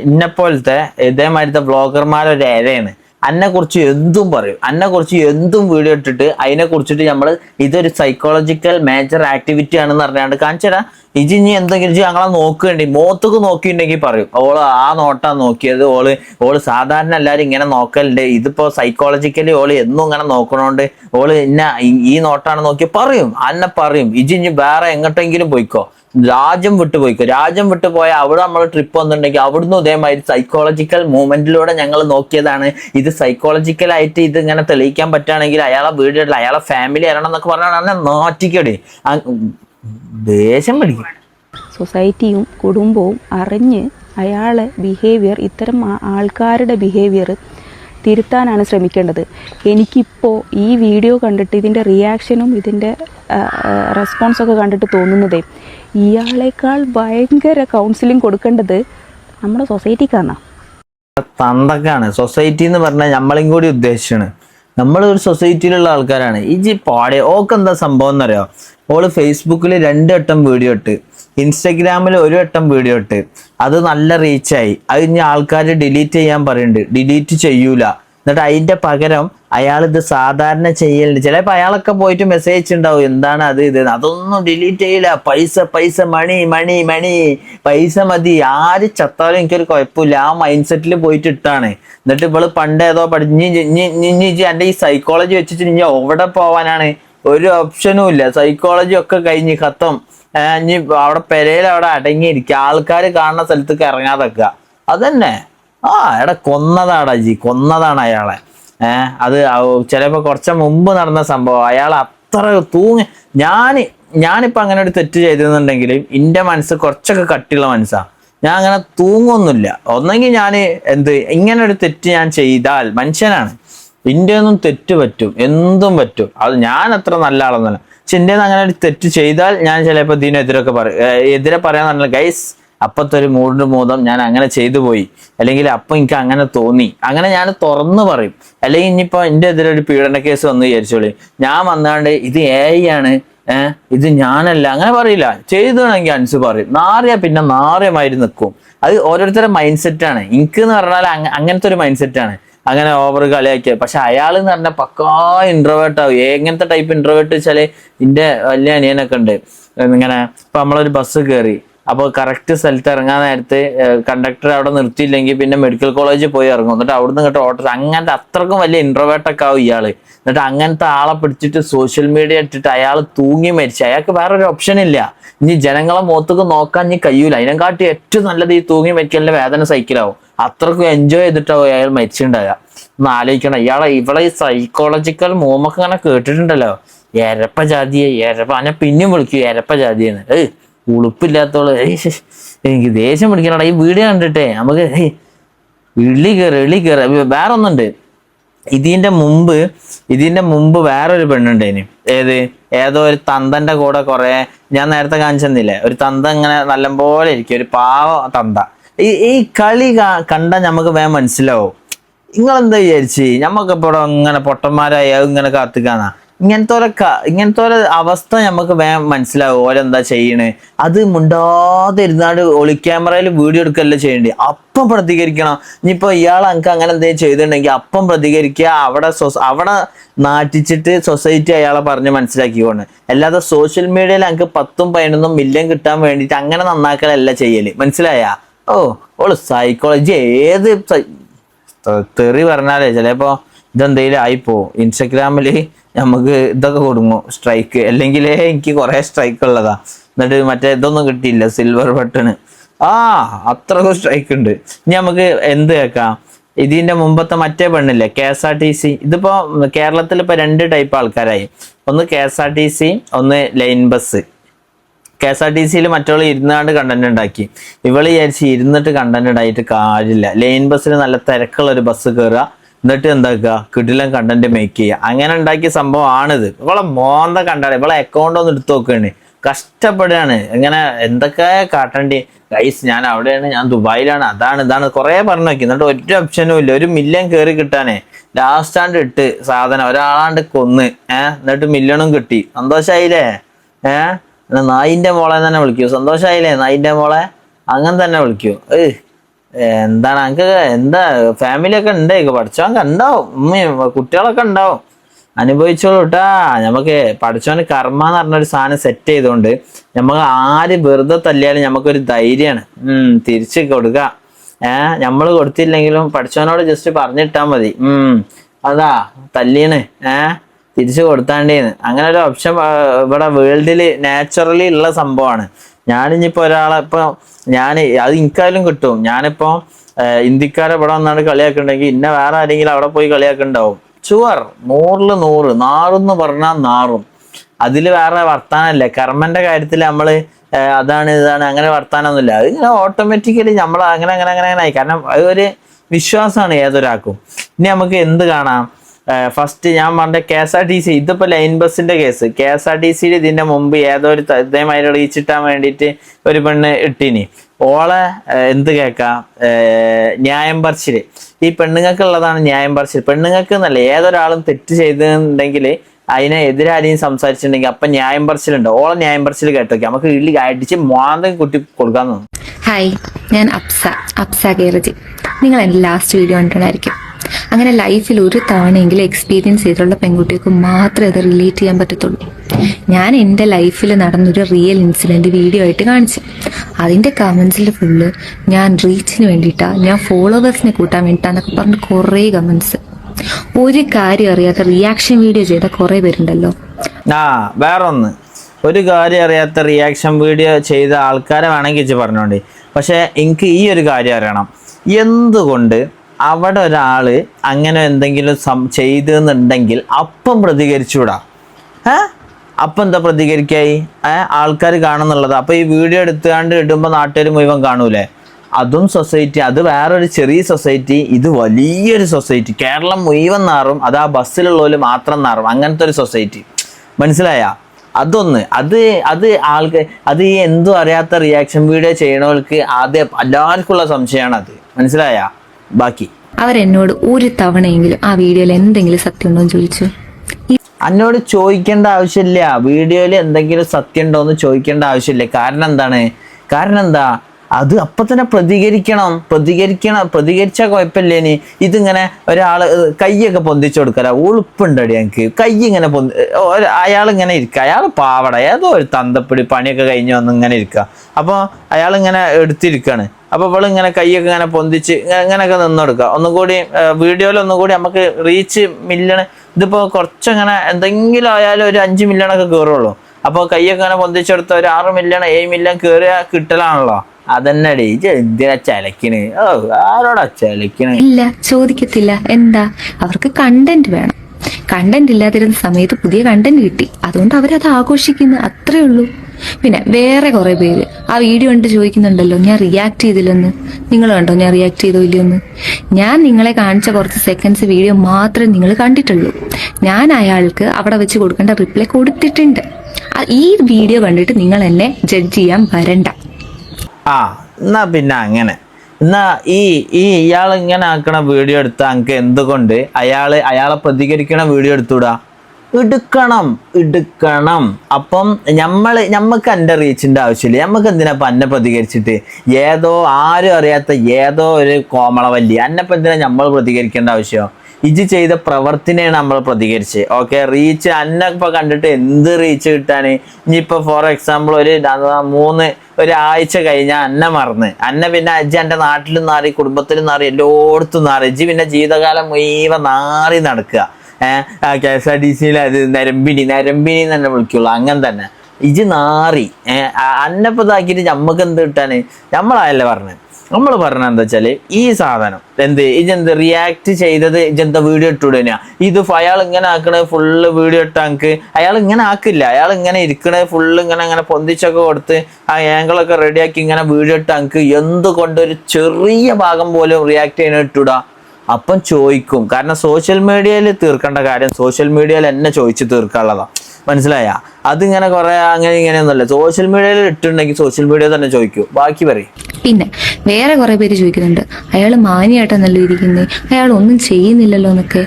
ഇന്നെ പോലത്തെ ഇതേമാതിരത്തെ വ്ളോഗർമാരൊരു ഏരയാണ്. അന്നെ കുറിച്ച് എന്തും പറയും. അന്നെ കുറിച്ച് എന്തും വീഡിയോ ഇട്ടിട്ട് അതിനെ കുറിച്ചിട്ട് നമ്മൾ ഇതൊരു സൈക്കോളജിക്കൽ മേജർ ആക്ടിവിറ്റി ആണെന്ന് പറഞ്ഞാണ്ട് കാണിച്ചരാ ഇജി ഇനി എന്തെങ്കിലും ഞങ്ങളെ നോക്കുകയുണ്ട് മോത്തക്ക് നോക്കിയിട്ടുണ്ടെങ്കിൽ പറയും. ഓൾ ആ നോട്ടാ നോക്കിയത്. ഓൾ ഓൾ സാധാരണ എല്ലാവരും ഇങ്ങനെ നോക്കലുണ്ട്. ഇതിപ്പോ സൈക്കോളജിക്കലി ഓൾ എന്നും ഇങ്ങനെ നോക്കണോണ്ട് ഓൾ ഇന്ന ഈ നോട്ടാണ് നോക്കി പറയും. അന്നെ പറയും. ഇജി ഇനി വേറെ എങ്ങോട്ടെങ്കിലും പോയിക്കോ. രാജ്യം വിട്ടുപോയിക്കോ രാജ്യം വിട്ടുപോയാൽ അവിടെ നമ്മൾ ട്രിപ്പ് വന്നിട്ടുണ്ടെങ്കിൽ അവിടുന്ന് ഇതേമാതിരി സൈക്കോളജിക്കൽ മൂവ്മെന്റിലൂടെ ഞങ്ങൾ നോക്കിയതാണ്. ഇത് സൈക്കോളജിക്കൽ ആയിട്ട് ഇത് ഇങ്ങനെ തെളിയിക്കാൻ പറ്റുകയാണെങ്കിൽ അയാളെ വീടില്ല അയാളെ ഫാമിലി വരണം എന്നൊക്കെ പറഞ്ഞാൽ നോറ്റിക്കടി. ദേഷ്യം പിടിക്കും. സൊസൈറ്റിയും കുടുംബവും അറിഞ്ഞ് അയാളെ ബിഹേവിയർ ഇത്തരം ആൾക്കാരുടെ ബിഹേവിയർ തിരുത്താനാണ് ശ്രമിക്കേണ്ടത്. എനിക്കിപ്പോൾ ഈ വീഡിയോ കണ്ടിട്ട് ഇതിന്റെ റിയാക്ഷനും ഇതിന്റെ റെസ്പോൺസൊക്കെ കണ്ടിട്ട് തോന്നുന്നതേ ഇയാളേക്കാൾ ഭയങ്കര കൗൺസിലിംഗ് കൊടുക്കേണ്ടത് നമ്മുടെ സൊസൈറ്റിക്കാണ് തന്തക്കാണ് സൊസൈറ്റി എന്ന് പറഞ്ഞാൽ നമ്മളെയും കൂടി ഉദ്ദേശിച്ചാണ് നമ്മൾ ഒരു സൊസൈറ്റിയിലുള്ള ആൾക്കാരാണ്. ഈ ജി പാടെ ഓക്ക് എന്താ സംഭവം എന്നറിയോ? ഓൾ ഫേസ്ബുക്കിൽ രണ്ട് വട്ടം വീഡിയോ ഇട്ട് ഇൻസ്റ്റഗ്രാമിൽ ഒരു വട്ടം വീഡിയോ ഇട്ട് അത് നല്ല റീച്ചായി അത് ഇനി ആൾക്കാർ ഡിലീറ്റ് ചെയ്യാൻ പറയുന്നുണ്ട് ഡിലീറ്റ് ചെയ്യൂല. എന്നിട്ട് അതിന്റെ പകരം അയാൾ ഇത് സാധാരണ ചെയ്യലുണ്ട്. ചിലപ്പോൾ അയാളൊക്കെ പോയിട്ട് മെസ്സേജ് ഉണ്ടാവും എന്താണ് അത് ഇത്? അതൊന്നും ഡിലീറ്റ് ചെയ്യില്ല. പൈസ പൈസ മണി മണി മണി പൈസ മതി. ആര് ചത്താലും എനിക്കൊരു കുഴപ്പമില്ല. ആ മൈൻഡ് സെറ്റിൽ പോയിട്ട് ഇട്ടാണ്. എന്നിട്ട് ഇവൾ പണ്ട് ഏതോ പഠിഞ്ഞ് എന്റെ ഈ സൈക്കോളജി വെച്ചിട്ട് ഇനി എവിടെ പോവാനാണ്? ഒരു ഓപ്ഷനും ഇല്ല. സൈക്കോളജി ഒക്കെ കഴിഞ്ഞ് കത്തം ഇനി അവിടെ പെരയിൽ അവിടെ അടങ്ങിയിരിക്കുക ആൾക്കാർ കാണുന്ന സ്ഥലത്തേക്ക് ഇറങ്ങാതെക്കുക അതന്നെ. ആ എടാ കൊന്നതാടാ ജി കൊന്നതാണ് അയാളെ. ഏഹ് അത് ചിലപ്പോ കുറച്ച് മുമ്പ് നടന്ന സംഭവം. അയാൾ അത്ര തൂങ്ങി. ഞാൻ ഞാനിപ്പോ അങ്ങനെ ഒരു തെറ്റ് ചെയ്തിരുന്നുണ്ടെങ്കിൽ എന്റെ മനസ്സ് കുറച്ചൊക്കെ കട്ടിയുള്ള മനസ്സാണ് ഞാൻ അങ്ങനെ തൂങ്ങൊന്നുമില്ല. ഒന്നെങ്കിൽ ഞാൻ എന്ത് ഇങ്ങനെ ഒരു തെറ്റ് ഞാൻ ചെയ്താൽ മനുഷ്യനാണ്. എന്റെ ഒന്നും തെറ്റ് പറ്റും. എന്തും പറ്റും. അത് ഞാൻ അത്ര നല്ല ആളൊന്നുമല്ല. പക്ഷെ എന്റെ അങ്ങനെ ഒരു തെറ്റ് ചെയ്താൽ ഞാൻ ചിലപ്പോൾ ഇതിനെതിരൊക്കെ പറയും എതിരെ പറയാൻ നല്ല ഗൈസ് അപ്പത്തെ ഒരു മൂടിന് മൂതം ഞാൻ അങ്ങനെ ചെയ്തു പോയി. അല്ലെങ്കിൽ അപ്പം എനിക്ക് അങ്ങനെ തോന്നി. അങ്ങനെ ഞാൻ തുറന്നു പറയും. അല്ലെങ്കിൽ ഇനിയിപ്പോ എന്റെ എതിരെ ഒരു പീഡന കേസ് വന്ന് വിചാരിച്ചോളി. ഞാൻ വന്നാണ്ട് ഇത് എ ആണ്. ഏഹ് ഇത് ഞാനല്ല. അങ്ങനെ പറയില്ല. ചെയ്തണെങ്കിൽ അൻസ് പറയും. നാറിയ പിന്നെ നാറിയമായിട്ട് നിൽക്കും അത് ഓരോരുത്തരുടെ മൈൻഡ് സെറ്റാണ് എനിക്ക് എന്ന് പറഞ്ഞാൽ അങ്ങ- അങ്ങനത്തെ ഒരു മൈൻഡ് സെറ്റാണ് അങ്ങനെ ഓവർ കളിയാക്കിയത്. പക്ഷെ അയാൾ എന്ന് പറഞ്ഞാൽ പക്കാ ഇൻട്രോവേർട്ട് ആവും. എങ്ങനത്തെ ടൈപ്പ് ഇൻട്രോവേർട്ട് വെച്ചാൽ ഇന്റെ വലിയ അനിയനൊക്കെ ഉണ്ട്. ഇങ്ങനെ ഇപ്പൊ നമ്മളൊരു ബസ് കയറി അപ്പോൾ കറക്റ്റ് സ്ഥലത്ത് ഇറങ്ങാൻ നേരത്തെ കണ്ടക്ടർ അവിടെ നിർത്തിയില്ലെങ്കിൽ പിന്നെ മെഡിക്കൽ കോളേജിൽ പോയി ഇറങ്ങും. എന്നിട്ട് അവിടുന്ന് ഇങ്ങോട്ട് ഓട്ടോ അങ്ങനത്തെ അത്രക്കും വലിയ ഇൻട്രോവേർട്ടൊക്കെ ആവും ഇയാൾ എന്നിട്ട് അങ്ങനത്തെ ആളെ പിടിച്ചിട്ട് സോഷ്യൽ മീഡിയ ഇട്ടിട്ട് അയാൾ തൂങ്ങി മരിച്ചു. അയാൾക്ക് വേറൊരു ഓപ്ഷൻ ഇല്ല. ഇനി ജനങ്ങളെ മുഖത്തേക്ക് നോക്കാൻ ഇനി കഴിയൂല. അതിനെക്കാട്ടി ഏറ്റവും നല്ലത് ഈ തൂങ്ങി മരിക്കലിന്റെ വേദന സൈക്കിളാവും അത്രക്കും എൻജോയ് ചെയ്തിട്ടാവും അയാൾ മരിച്ചിട്ടുണ്ടാവുക. ഒന്ന് ആലോചിക്കണം. ഇയാളെ ഇവളെ ഈ സൈക്കോളജിക്കൽ മൂമൊക്കെ ഇങ്ങനെ കേട്ടിട്ടുണ്ടല്ലോ. എരപ്പ ജാതിയെ എരപ്പ അന്നെ പിന്നെയും വിളിക്കും എരപ്പ ജാതിയെന്ന്. ഏയ് ഉളുപ്പില്ലാത്തോൾ. എനിക്ക് ദേഷ്യം പിടിക്കണടാ. ഈ വീഡിയോ കണ്ടിട്ടേ. നമുക്ക് ഇള്ളി കയറി ഇള്ളി കയറി വേറെ ഒന്നുണ്ട് ഇതിന്റെ മുമ്പ് ഇതിന്റെ മുമ്പ് വേറൊരു പെണ്ണുണ്ടേന് ഏത്? ഏതോ ഒരു തന്തന്റെ കൂടെ കുറെ ഞാൻ നേരത്തെ കാണിച്ചെന്നില്ലേ? ഒരു തന്ത ഇങ്ങനെ നല്ലപോലെ ഇരിക്കും. ഒരു പാവ തന്ത. ഈ ഈ കളി കണ്ട നമുക്ക് വേഗം മനസ്സിലാവും. നിങ്ങളെന്താ വിചാരിച്ച്? ഞമ്മക്കിപ്പോ ഇവിടെ ഇങ്ങനെ പൊട്ടന്മാരായി ഇങ്ങനെ കാത്തുക്കാന്നാ. ഇങ്ങനത്തെ ഒരു ഇങ്ങനത്തെ ഒരു അവസ്ഥ നമുക്ക് വേഗം മനസ്സിലാവും. ഓരെന്താ ചെയ്യണേ? അത് മുണ്ടാതെ ഇരുന്നാണ്ട് ഒളി ക്യാമറയിൽ വീഡിയോ എടുക്കല്ലേ ചെയ്യേണ്ടി? അപ്പം പ്രതികരിക്കണം. ഇനിയിപ്പോ ഇയാൾ എനിക്ക് അങ്ങനെ എന്തെങ്കിലും ചെയ്തിട്ടുണ്ടെങ്കിൽ അപ്പം പ്രതികരിക്കുക. അവിടെ സൊസ- അവിടെ നാട്ടിച്ചിട്ട് സൊസൈറ്റി അയാളെ പറഞ്ഞ് മനസ്സിലാക്കിക്കൊണ്ട് അല്ലാതെ സോഷ്യൽ മീഡിയയിൽ എനിക്ക് പത്തും പതിനൊന്നും മില്യൺ കിട്ടാൻ വേണ്ടിയിട്ട് അങ്ങനെ നന്നാക്കലല്ല ചെയ്യൽ. മനസ്സിലായാ? ഓ ഓൾ സൈക്കോളജി ഏത് തെറി പറഞ്ഞാലേ ചിലപ്പോ ഇതെന്തെങ്കിലും ആയിപ്പോ ഇൻസ്റ്റഗ്രാമിൽ നമുക്ക് ഇതൊക്കെ കൊടുങ്ങും. സ്ട്രൈക്ക് അല്ലെങ്കിൽ എനിക്ക് കുറെ സ്ട്രൈക്ക് ഉള്ളതാ. എന്നിട്ട് മറ്റേ ഇതൊന്നും കിട്ടിയില്ല സിൽവർ ബട്ടണ് ആ അത്രക്കും സ്ട്രൈക്ക് ഉണ്ട്. ഇനി നമുക്ക് എന്ത് കേൾക്കാം? ഇതിന്റെ മുമ്പത്തെ മറ്റേ പെണ്ണില്ലേ K S R T C ഇതിപ്പോ കേരളത്തിൽ ഇപ്പൊ രണ്ട് ടൈപ്പ് ആൾക്കാരായി. ഒന്ന് K S R T C ഒന്ന് line bus. K S R T സിയിൽ മറ്റുള്ള ഇരുന്നാണ്ട് കണ്ടന്റ് ഉണ്ടാക്കി. ഇവൾ വിചാരിച്ച് ഇരുന്നിട്ട് കണ്ടന്റ് ഉണ്ടായിട്ട് കാര്യമില്ല. ലൈൻ ബസ്സിൽ നല്ല തിരക്കുള്ള ഒരു ബസ് കയറുക എന്നിട്ട് എന്താക്കുക? കിടിലം കണ്ടന്റ് മേക്ക് ചെയ്യുക. അങ്ങനെ ഉണ്ടാക്കിയ സംഭവമാണിത്. ഇവളെ മോന്ത കണ്ടാണ്. ഇവളെ അക്കൗണ്ട് ഒന്ന് എടുത്തു നോക്കുകയാണ് കഷ്ടപ്പെടുകയാണ്. ഇങ്ങനെ എന്തൊക്കെ കാട്ടണ്ടി? ഗൈസ് ഞാൻ അവിടെയാണ്. ഞാൻ ദുബായിലാണ്. അതാണ് ഇതാണ്. കുറെ പറഞ്ഞു നോക്കി. എന്നിട്ട് ഒറ്റ ഓപ്ഷനും ഇല്ല. ഒരു മില്യൺ കയറി കിട്ടാനേ. ലാസ്റ്റ് ആണ്ട് ഇട്ട് സാധനം. ഒരാളാണ്ട് കൊന്ന്. ഏഹ് എന്നിട്ട് മില്യണും കിട്ടി. സന്തോഷായില്ലേ? ഏഹ് നായിന്റെ മോളെ തന്നെ വിളിക്കൂ. സന്തോഷായില്ലേ? നായിന്റെ മോളെ? അങ്ങനെ തന്നെ വിളിക്കൂ. ഏയ്. എന്താണ് അനക്ക് എന്താ ഫാമിലി ഒക്കെ ഉണ്ടായിക്കോ പഠിച്ചവൻ ഉണ്ടാവും ഉമ്മയും കുട്ടികളൊക്കെ ഉണ്ടാവും. അനുഭവിച്ചോളൂ കേട്ടാ നമുക്ക് പഠിച്ചവന് കർമ്മ എന്ന് പറഞ്ഞൊരു സാധനം സെറ്റ് ചെയ്തുകൊണ്ട് നമുക്ക് ആര് വെറുതെ തല്ലിയാലും നമുക്കൊരു ധൈര്യമാണ് ഉം തിരിച്ച് കൊടുക്കുക ഏഹ് നമ്മൾ കൊടുത്തില്ലെങ്കിലും പഠിച്ചവനോട് ജസ്റ്റ് പറഞ്ഞിട്ടാ മതി. ഉം അതാ തല്ലീണ്. ഏഹ് തിരിച്ചു കൊടുത്താണ്ടേന്ന്. അങ്ങനെ ഒരു ഓപ്ഷൻ ഇവിടെ വേൾഡിൽ നാച്ചുറലി ഉള്ള സംഭവമാണ്. ഞാനിപ്പോൾ ഒരാളെ ഇപ്പോൾ ഞാൻ അത് എനിക്കായാലും കിട്ടും. ഞാനിപ്പോൾ ഇന്ത്യക്കാരെ ഇവിടെ വന്നാണ് കളിയാക്കുന്നുണ്ടെങ്കിൽ ഇന്ന വേറെ ആരെങ്കിലും അവിടെ പോയി കളിയാക്കുന്നുണ്ടാവും ചുവർ നൂറിൽ നൂറ് നാറെന്ന് പറഞ്ഞാൽ നാറും. അതിൽ വേറെ വർത്താനല്ലേ. കർമ്മന്റെ കാര്യത്തിൽ നമ്മൾ അതാണ് ഇതാണ് അങ്ങനെ വർത്താനൊന്നുമില്ല. അത് ഇങ്ങനെ ഓട്ടോമാറ്റിക്കലി നമ്മൾ അങ്ങനെ അങ്ങനെ അങ്ങനെ അങ്ങനെ ആയി. കാരണം അതൊരു വിശ്വാസമാണ് ഏതൊരാൾക്കും. ഇനി നമുക്ക് എന്ത് കാണാം? ഫസ്റ്റ് ഞാൻ പറഞ്ഞ K S R T C ഇതിപ്പോ ലൈൻ ബസിന്റെ case K S R T സിയിൽ ഇതിന്റെ മുമ്പ് ഏതോ ഒരു ഇതേമാതിരി റീച്ചിട്ടാൻ വേണ്ടിയിട്ട് ഒരു പെണ്ണ് ഇട്ടിനി. ഓളെ എന്ത് കേക്കാം? ന്യായം പറച്ചിൽ. ഈ പെണ്ണുങ്ങൾക്ക് ഉള്ളതാണ് ന്യായം പറച്ചിൽ പെണ്ണുങ്ങൾക്ക് എന്നല്ല ഏതൊരാളും തെറ്റ് ചെയ്തിട്ടുണ്ടെങ്കിൽ അതിനെ എതിരാരെയും സംസാരിച്ചിട്ടുണ്ടെങ്കിൽ അപ്പൊ ന്യായം പറച്ചിലുണ്ട്. ഓളെ ന്യായം പറിച്ചിൽ കേട്ടോ നമുക്ക് ഇള്ളി അടിച്ച് മാന്തം കുട്ടി കൊടുക്കാൻ തോന്നും ഹായ് ഞാൻ അപ്സ. അപ്സ കേരജി. നിങ്ങൾ എന്റെ ലാസ്റ്റ് വീഡിയോ കണ്ടിട്ടുണ്ടായിരിക്കും. അങ്ങനെ ലൈഫിൽ ഒരു തവണയെങ്കിലും എക്സ്പീരിയൻസ് ചെയ്തിട്ടുള്ള പെൺകുട്ടികൾക്ക് മാത്രമേ അത് റിലേറ്റ് ചെയ്യാൻ പറ്റത്തുള്ളൂ. ഞാൻ എന്റെ ലൈഫിൽ നടന്നൊരു റിയൽ ഇൻസിഡന്റ് വീഡിയോ ആയിട്ട് കാണിച്ചു. അതിന്റെ കമൻസിൽ ഫുള്ള് ഞാൻ റീച്ചിന് വേണ്ടിയിട്ടാണ് ഞാൻ ഫോളോവേഴ്സിനെ കൂട്ടാൻ വേണ്ടിയിട്ടാന്നൊക്കെ പറഞ്ഞ് കുറേ കമൻസ് ഒരു കാര്യം അറിയാത്ത റിയാക്ഷൻ വീഡിയോ ചെയ്ത കുറേ പേരുണ്ടല്ലോ. ആ വേറൊന്ന്. ഒരു കാര്യം അറിയാത്ത റിയാക്ഷൻ വീഡിയോ ചെയ്ത ആൾക്കാരെ വേണമെങ്കിൽ പറഞ്ഞോണ്ടേ. പക്ഷെ എനിക്ക് ഈ ഒരു കാര്യം അറിയണം. എന്തുകൊണ്ട് അവിടെ ഒരാൾ അങ്ങനെ എന്തെങ്കിലും സം ചെയ്തെന്നുണ്ടെങ്കിൽ അപ്പം പ്രതികരിച്ചുകൂടാ ഏ? അപ്പം എന്താ പ്രതികരിക്കായി? ഏ? ആൾക്കാർ കാണുന്നുള്ളത്. അപ്പം ഈ വീഡിയോ എടുത്തുകൊണ്ട് ഇടുമ്പോൾ നാട്ടുകാർ മുഴുവൻ കാണൂലേ? അതും സൊസൈറ്റി. അത് വേറൊരു ചെറിയ സൊസൈറ്റി. ഇത് വലിയൊരു സൊസൈറ്റി. കേരളം മുഴുവൻ നാറും അത് ആ ബസ്സിലുള്ളവർ മാത്രം നാറും. അങ്ങനത്തെ ഒരു സൊസൈറ്റി. മനസ്സിലായ? അതൊന്ന്. അത് അത് ആൾക്ക് അത് ഈ എന്തും അറിയാത്ത റിയാക്ഷൻ വീഡിയോ ചെയ്യണവർക്ക് ആദ്യം എല്ലാവർക്കും ഉള്ള സംശയമാണ് അത് മനസ്സിലായ? ബാക്കി. അവരെന്നോട് ഒരു തവണയെങ്കിലും ആ വീഡിയോയിൽ എന്തെങ്കിലും സത്യം ഉണ്ടോ എന്ന് ചോദിച്ചു. എന്നോട് ചോദിക്കേണ്ട ആവശ്യമില്ല. വീഡിയോയിൽ എന്തെങ്കിലും സത്യം ഉണ്ടോ എന്ന് ചോദിക്കേണ്ട ആവശ്യമില്ല. കാരണം എന്താണ്? കാരണം എന്താ? അത് അപ്പൊ തന്നെ പ്രതികരിക്കണം. പ്രതികരിക്കണം പ്രതികരിച്ചാൽ കുഴപ്പമില്ലേനി ഇതിങ്ങനെ ഒരാൾ കൈയൊക്കെ പൊന്തിച്ചു കൊടുക്കല. ഉളുപ്പുണ്ടടി എനിക്ക് കൈ ഇങ്ങനെ പൊന്തി അയാൾ ഇങ്ങനെ ഇരിക്കുക അയാൾ പാവട. ഏതോ ഒരു തന്തപ്പിടി പണിയൊക്കെ കഴിഞ്ഞ് വന്ന് ഇങ്ങനെ ഇരിക്കുക അപ്പോൾ അയാൾ ഇങ്ങനെ എടുത്തിരിക്കുകയാണ് അപ്പോൾ അവൾ ഇങ്ങനെ കൈയൊക്കെ ഇങ്ങനെ പൊന്തിച്ച് ഇങ്ങനെ- ഇങ്ങനെയൊക്കെ നിന്നെടുക്കുക. ഒന്നും കൂടി വീഡിയോയിൽ ഒന്നും കൂടി നമുക്ക് റീച്ച് മില്യൺ ഇതിപ്പോൾ കുറച്ചങ്ങനെ എന്തെങ്കിലും ആയാലും ഒരു അഞ്ച് മില്യണൊക്കെ കയറുള്ളൂ അപ്പോൾ കൈയൊക്കെ ഇങ്ങനെ പൊന്തിച്ചെടുത്ത ഒരു ആറ് മില്യൺ ഏഴ് മില്യൺ കയറിയ കിട്ടലാണല്ലോ. അതെന്നടി. ഇജ്ജ് എന്തിനാ ചലക്കിന് ആരോടാ ചലക്കിന് ഇല്ല ചോദിക്കത്തില്ല. എന്താ? അവർക്ക് കണ്ടന്റ് വേണം. കണ്ടന്റ് ഇല്ലാതിരുന്ന സമയത്ത് പുതിയ കണ്ടന്റ് കിട്ടി. അതുകൊണ്ട് അവരത് ആഘോഷിക്കുന്നു. അത്രേ ഉള്ളൂ. പിന്നെ വേറെ കുറേ പേര്. ആ വീഡിയോ കണ്ട് ചോദിക്കുന്നുണ്ടല്ലോ ഞാൻ റിയാക്ട് ചെയ്തില്ലെന്ന്? നിങ്ങൾ കണ്ടോ ഞാൻ റിയാക്ട് ചെയ്തോ ഇല്ലയെന്ന്? ഞാൻ നിങ്ങളെ കാണിച്ച കുറച്ച് സെക്കൻഡ്സ് വീഡിയോ മാത്രമേ നിങ്ങൾ കണ്ടിട്ടുള്ളൂ. ഞാൻ അയാൾക്ക് അവിടെ വെച്ച് കൊടുക്കേണ്ട റിപ്ലൈ കൊടുത്തിട്ടുണ്ട്. ഈ വീഡിയോ കണ്ടിട്ട് നിങ്ങൾ എന്നെ ജഡ്ജ് ചെയ്യാൻ വരണ്ട. ആ എന്നാ പിന്നെ അങ്ങനെ. എന്നാ ഈ ഈ ഇയാൾ ഇങ്ങനെ ആക്കണ വീഡിയോ എടുത്ത അനക്ക് എന്തുകൊണ്ട്? അയാൾ അയാളെ പ്രതികരിക്കണ വീഡിയോ എടുത്തൂടാ? എടുക്കണം എടുക്കണം അപ്പം നമ്മൾ നമുക്ക് എന്റെ റീച്ചിന്റെ ആവശ്യമില്ല. നമുക്ക് എന്തിനാ ഇപ്പം അന്നെ പ്രതികരിച്ചിട്ട്? ഏതോ ആരും അറിയാത്ത ഏതോ ഒരു കോമളവല്ലി. അന്നപ്പം എന്തിനാ നമ്മൾ പ്രതികരിക്കേണ്ട ആവശ്യം? ഇജ് ചെയ്ത പ്രവർത്തിനെയാണ് നമ്മൾ പ്രതികരിച്ച് ഓക്കെ റീച്ച് അന്നെ ഇപ്പൊ കണ്ടിട്ട് എന്ത് റീച്ച് കിട്ടാന്? ഇനിയിപ്പോൾ ഫോർ എക്സാമ്പിൾ ഒരു മൂന്ന് ഒരാഴ്ച കഴിഞ്ഞാൽ അന്നെ മറന്ന്. അന്നെ പിന്നെ അജ്ജ് എന്റെ നാട്ടിലും നാറി കുടുംബത്തിലും നാറി എല്ലായിടത്തും നാറി. ഇജ്ജി പിന്നെ ജീവിതകാലം മുഴുവൻ നാറി നടക്കുക. കെ എസ് ആർ ടി സിയിൽ അത് നരമ്പിനി നരമ്പിനി തന്നെ വിളിക്കുള്ളൂ. അങ്ങനെ തന്നെ. ഇജ് നാറി. അന്നപ്പതാക്കിയിട്ട് നമ്മക്ക് എന്ത് കിട്ടാന്? നമ്മളായല്ലേ പറഞ്ഞത് നമ്മൾ പറഞ്ഞ എന്താ വെച്ചാൽ ഈ സാധനം എന്ത്? ഇജെന്ത് റിയാക്ട് ചെയ്തത് ഇജെന്താ വീഡിയോ ഇട്ടുടനെയാ? ഇത് അയാൾ ഇങ്ങനെ ആക്കണേ ഫുള്ള് വീഡിയോ ഇട്ടാക്ക് അയാൾ ഇങ്ങനെ ആക്കില്ല. അയാൾ ഇങ്ങനെ ഇരിക്കണേ ഫുള്ള് ഇങ്ങനെ അങ്ങനെ പൊന്തിച്ചൊക്കെ കൊടുത്ത് ആ ആംഗിളൊക്കെ റെഡിയാക്കി ഇങ്ങനെ വീഡിയോ ഇട്ടാക്ക് എന്തുകൊണ്ട് ഒരു ചെറിയ ഭാഗം പോലും റിയാക്ട് ചെയ്യാൻ ഇട്ടൂടാ അപ്പം ചോദിക്കും. കാരണം സോഷ്യൽ മീഡിയയിൽ തീർക്കേണ്ട കാര്യം സോഷ്യൽ മീഡിയയിൽ എന്നെ ചോദിച്ച് തീർക്കാനുള്ളതാണ് മനസ്സിലായ? അതിങ്ങനെ കുറെ അങ്ങനെ ഇങ്ങനെയൊന്നുമല്ല. സോഷ്യൽ മീഡിയയിൽ ഇട്ടിട്ടുണ്ടെങ്കിൽ സോഷ്യൽ മീഡിയ തന്നെ ചോദിക്കൂ. ബാക്കി പറയും. പിന്നെ വേറെ കുറെ പേര് ചോദിക്കുന്നുണ്ട്. അയാൾ മാനിയായിട്ടാണല്ലോ ഇരിക്കുന്നത് അയാൾ ഒന്നും ചെയ്യുന്നില്ലല്ലോ എന്നൊക്കെ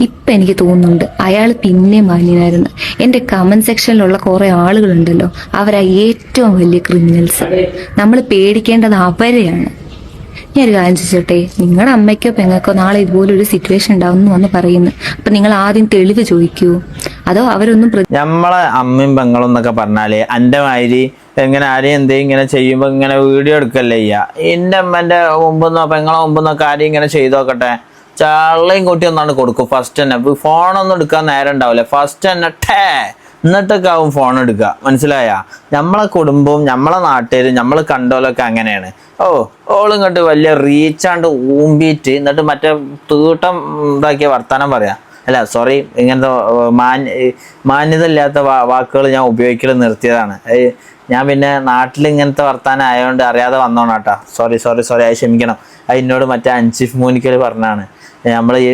ഇപ്പം എനിക്ക് തോന്നുന്നുണ്ട്. അയാൾ പിന്നെ മാന്യനായിരുന്നു. എന്റെ കമന്റ് സെക്ഷനിലുള്ള കുറേ ആളുകളുണ്ടല്ലോ. അവരാ ഏറ്റവും വലിയ ക്രിമിനൽസ് നമ്മൾ പേടിക്കേണ്ടത് അവരെയാണ്. ഞാനൊരു കാര്യം ചോദിച്ചോട്ടെ? നിങ്ങളുടെ അമ്മയ്ക്കോ പെങ്ങൾക്കോ നാളെ ഇതുപോലെ ഒരു സിറ്റുവേഷൻ ഉണ്ടാവും വന്ന് പറയുന്നു. അപ്പൊ നിങ്ങൾ ആദ്യം തെളിവ് ചോദിക്കൂ. അതോ അവരൊന്നും നമ്മളെ അമ്മയും പെങ്ങളും എന്നൊക്കെ പറഞ്ഞാൽ എന്റെ മാതിരി ഇങ്ങനെ ആരെയും എന്തെങ്കിലും ഇങ്ങനെ ചെയ്യുമ്പോൾ ഇങ്ങനെ വീഡിയോ എടുക്കല്ലേ ചെയ്യാ? എന്റെ അമ്മന്റെ മുമ്പെന്നോ പെങ്ങളെ മുമ്പെന്നൊക്കെ ആരെയും ഇങ്ങനെ ചെയ്തു നോക്കട്ടെ? ചള്ളയും കൂട്ടി ഒന്നാണ് കൊടുക്കും. ഫസ്റ്റ് തന്നെ. ഫോണൊന്നും എടുക്കാൻ നേരം ഉണ്ടാവില്ല. ഫസ്റ്റ് തന്നെ. ടേ എന്നിട്ടൊക്കെ ആവും ഫോൺ എടുക്കുക. മനസ്സിലായ? നമ്മളെ കുടുംബവും നമ്മളെ നാട്ടുകാരും നമ്മൾ കണ്ടോലൊക്കെ അങ്ങനെയാണ്. ഓ ഓളും കണ്ട് വലിയ റീച്ചാണ്ട് ഊമ്പിയിട്ട് എന്നിട്ട് മറ്റേ തീട്ടം ഇതാക്കിയ വർത്തമാനം പറയാം. അല്ല സോറി ഇങ്ങനത്തെ മാന്യ മാന്യത ഇല്ലാത്ത വാക്കുകൾ ഞാൻ ഉപയോഗിക്കൽ നിർത്തിയതാണ്. ഞാൻ പിന്നെ നാട്ടിൽ ഇങ്ങനത്തെ വർത്താനം ആയതുകൊണ്ട് അറിയാതെ വന്നോണാട്ടാ സോറി സോറി സോറി അത് ക്ഷമിക്കണം. അത് എന്നോട് മറ്റേ അൻസിഫ് മൂനിക്കൽ പറഞ്ഞാണ് നമ്മൾ ഈ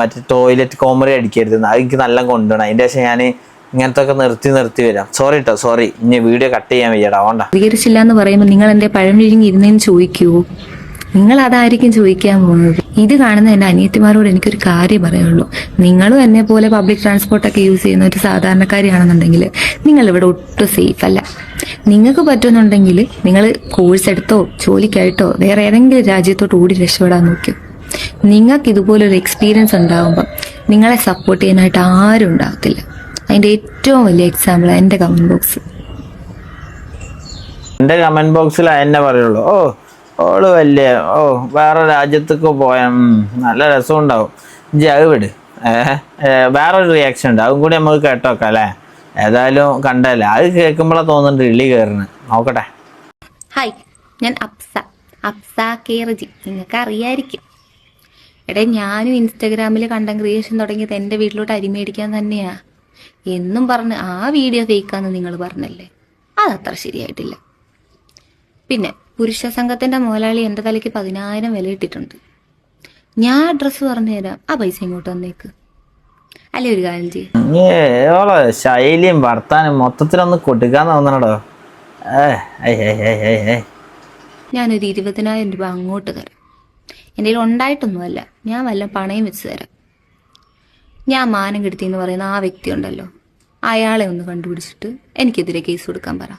മറ്റേ ടോയ്ലറ്റ് കോമറി അടിക്കരുത്. അത് എനിക്ക് നല്ല കൊണ്ടുപോകണം അതിന്റെ ശേഷം ഞാൻ ഇങ്ങനത്തെ ഒക്കെ നിർത്തി നിർത്തി വരാം. സോറി കേട്ടോ സോറി ഇനി വീഡിയോ കട്ട് ചെയ്യാൻ വയ്യടാ വേണ്ട പ്രതികരിച്ചില്ല എന്ന് പറയുമ്പോൾ നിങ്ങൾ എന്റെ പഴം വിഴുങ്ങി ഇരുന്നേന്ന് ചോദിക്കുവോ നിങ്ങൾ അതായിരിക്കും ചോദിക്കാൻ പോകുന്നത് ഇത് കാണുന്ന എന്റെ അനിയത്തിമാരോട് എനിക്കൊരു കാര്യം പറയുള്ളൂ. നിങ്ങളും എന്നെ പോലെ പബ്ലിക് ട്രാൻസ്പോർട്ടൊക്കെ യൂസ് ചെയ്യുന്ന ഒരു സാധാരണക്കാരിയാണെന്നുണ്ടെങ്കിൽ നിങ്ങൾ ഇവിടെ ഒട്ടും സേഫ് അല്ല. നിങ്ങൾക്ക് പറ്റുന്നുണ്ടെങ്കിൽ നിങ്ങൾ കോഴ്സ് എടുത്തോ ജോലിക്കായിട്ടോ വേറെ ഏതെങ്കിലും രാജ്യത്തോട്ട് ഓടി രക്ഷപ്പെടാൻ നോക്കൂ. നിങ്ങൾക്ക് ഇതുപോലൊരു എക്സ്പീരിയൻസ് ഉണ്ടാകുമ്പോൾ നിങ്ങളെ സപ്പോർട്ട് ചെയ്യാനായിട്ട് ആരും ഉണ്ടാകത്തില്ല അതിന്റെ ഏറ്റവും വലിയ എക്സാമ്പിൾ എന്റെ കമന്റ് ബോക്സ് എന്റെ കമന്റ് ബോക്സിൽ എന്നെ പറയുള്ളൂ. ഓ ഓൾ വലിയ ഓ വേറെ രാജ്യത്തേക്ക് പോയ നല്ല രസം ഉണ്ടാവും അത് വിട്. വേറൊരു റിയാക്ഷൻ ഉണ്ട്. അതും കൂടി നമുക്ക് കേട്ടോക്കാം അല്ലേ? ഏതായാലും കണ്ടല്ലേ? അത് കേൾക്കുമ്പോഴാണ് തോന്നുന്നുണ്ട് ഇള്ളി കയറുന്നു നോക്കട്ടെ. ഹായ് ഞാൻ അപ്സ അപ്സ കേറജി. നിങ്ങൾക്ക് അറിയായിരിക്കും എടേ ഞാനും ഇൻസ്റ്റാഗ്രാമിൽ കണ്ടം ക്രിയേഷൻ തുടങ്ങിയത് എന്റെ വീട്ടിലോട്ട് അരിമേടിക്കാൻ തന്നെയാ. എന്നും പറഞ്ഞ് ആ വീഡിയോ ഫേക്കാന്ന് നിങ്ങൾ പറഞ്ഞല്ലേ? അതത്ര ശരിയായിട്ടില്ല. പിന്നെ പുരുഷ സംഘത്തിന്റെ മുതലാളി എന്റെ തലയ്ക്ക് പതിനായിരം വില ഇട്ടിട്ടുണ്ട്. ഞാൻ അഡ്രസ്സ് പറഞ്ഞു തരാം. ആ പൈസ ഇങ്ങോട്ട് വന്നേക്ക്. അല്ലേ ഒരു കാര്യം ചെയ്യും. ശൈലിയും വർത്താനം മൊത്തത്തിലൊന്ന് കൊടുക്കാൻ തോന്നണടോ. ഞാനൊരു ഇരുപതിനായിരം രൂപ അങ്ങോട്ട് തരാം. എന്റെ കയ്യിൽ ഉണ്ടായിട്ടൊന്നുമല്ല. ഞാൻ വല്ല പണയും വെച്ച് തരാം. ഞാൻ മാനം കെടുത്തി എന്ന് പറയുന്ന ആ വ്യക്തി ഉണ്ടല്ലോ. അയാളെ ഒന്ന് കണ്ടുപിടിച്ചിട്ട് എനിക്കെതിരെ കേസ് കൊടുക്കാൻ പറ.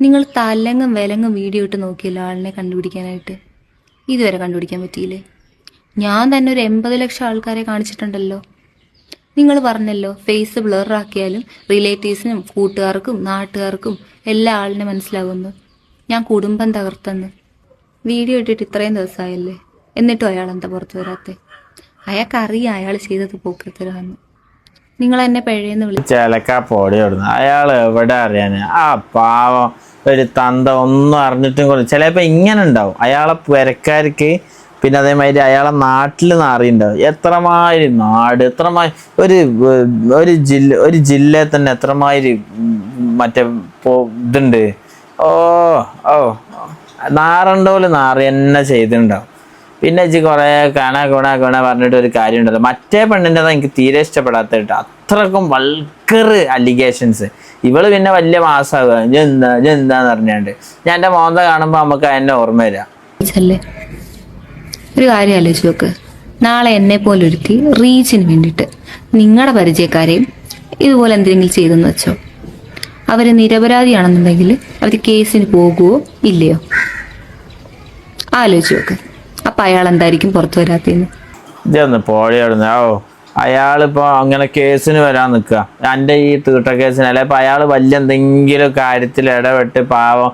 നിങ്ങൾ തലങ്ങും വിലങ്ങും വീഡിയോ ഇട്ട് നോക്കിയല്ലോ ആളിനെ കണ്ടുപിടിക്കാനായിട്ട്? ഇതുവരെ കണ്ടുപിടിക്കാൻ പറ്റിയില്ലേ? ഞാൻ തന്നെ ഒരു എൺപത് ലക്ഷം ആൾക്കാരെ കാണിച്ചിട്ടുണ്ടല്ലോ. നിങ്ങൾ പറഞ്ഞല്ലോ ഫേസ് ബ്ലറാക്കിയാലും റിലേറ്റീവ്സിനും കൂട്ടുകാർക്കും നാട്ടുകാർക്കും എല്ലാ ആളിനെ മനസ്സിലാകുന്നു ഞാൻ കുടുംബം തകർത്തെന്ന്. വീഡിയോ ഇട്ടിട്ട് ഇത്രയും ദിവസമായല്ലേ? എന്നിട്ടും അയാൾ എന്താ പുറത്തു വരാത്തെ? അയാൾക്കറിയാം അയാൾ ചെയ്തത് പോക്കത്തരാന്ന് നിങ്ങൾ എന്നെ പഴയെന്ന് വിളി ചിലക്ക പൊടി ഇടുന്നു അയാൾ എവിടെ അറിയാന്? ആ പാവം. ഒരു തന്ത ഒന്നും അറിഞ്ഞിട്ടും കൂടി ചിലപ്പോൾ ഇങ്ങനെ ഉണ്ടാവും. അയാളെ പെരക്കാർക്ക് പിന്നെ അതേമാതിരി അയാളെ നാട്ടിൽ നിന്ന് അറിയുണ്ടാവും എത്രമാതിരി നാട് എത്രമാതിരി ഒരു ഒരു ജില്ല ഒരു ജില്ലയിൽ തന്നെ എത്രമാതിരി മറ്റേ ഇതുണ്ട്. ഓ ഓ. നാറണ്ടോൽ നാറി തന്നെ ചെയ്തിട്ടുണ്ടാവും. പിന്നെ ഇച്ചി കുറേ കണ ഗുണ ഗുണ പറഞ്ഞിട്ട് ഒരു കാര്യം ഉണ്ടല്ലോ മറ്റേ പെണ്ണിന്റെ എനിക്ക് തീരെ ഇഷ്ടപ്പെടാത്ത അത്രക്കും വൾക്കർ അലിഗേഷൻസ്. ഇവൾ പിന്നെ വലിയ മാസാവുക. ഇജ്ജ് എന്താ പറഞ്ഞുകൊണ്ട് ഞാൻ എന്റെ മോന്ത കാണുമ്പോൾ നമുക്ക് അതിനെ ഓർമ്മ വരാല്ലേ ഒരു കാര്യം ആലോചിച്ച് നോക്ക്. നാളെ എന്നെ പോലെ ഒരുത്തി റീച്ചിന് വേണ്ടിയിട്ട് നിങ്ങളുടെ പരിചയക്കാരെയും ഇതുപോലെ എന്തെങ്കിലും ചെയ്തെന്ന് വെച്ചോ? അവർ നിരപരാധിയാണെന്നുണ്ടെങ്കിൽ അവർ കേസിന് പോകുമോ ഇല്ലയോ? ആലോചിച്ച് നോക്ക്. അപ്പം അയാൾ എന്തായിരിക്കും പുറത്തു വരാത്തോ അയാളിപ്പോ അങ്ങനെ കേസിന് വരാൻ നിൽക്കുക എന്റെ ഈ തീട്ട കേസിന്. അല്ലെ അയാൾ അയാൾ വലിയ എന്തെങ്കിലും കാര്യത്തിൽ ഇടപെട്ട് പാവം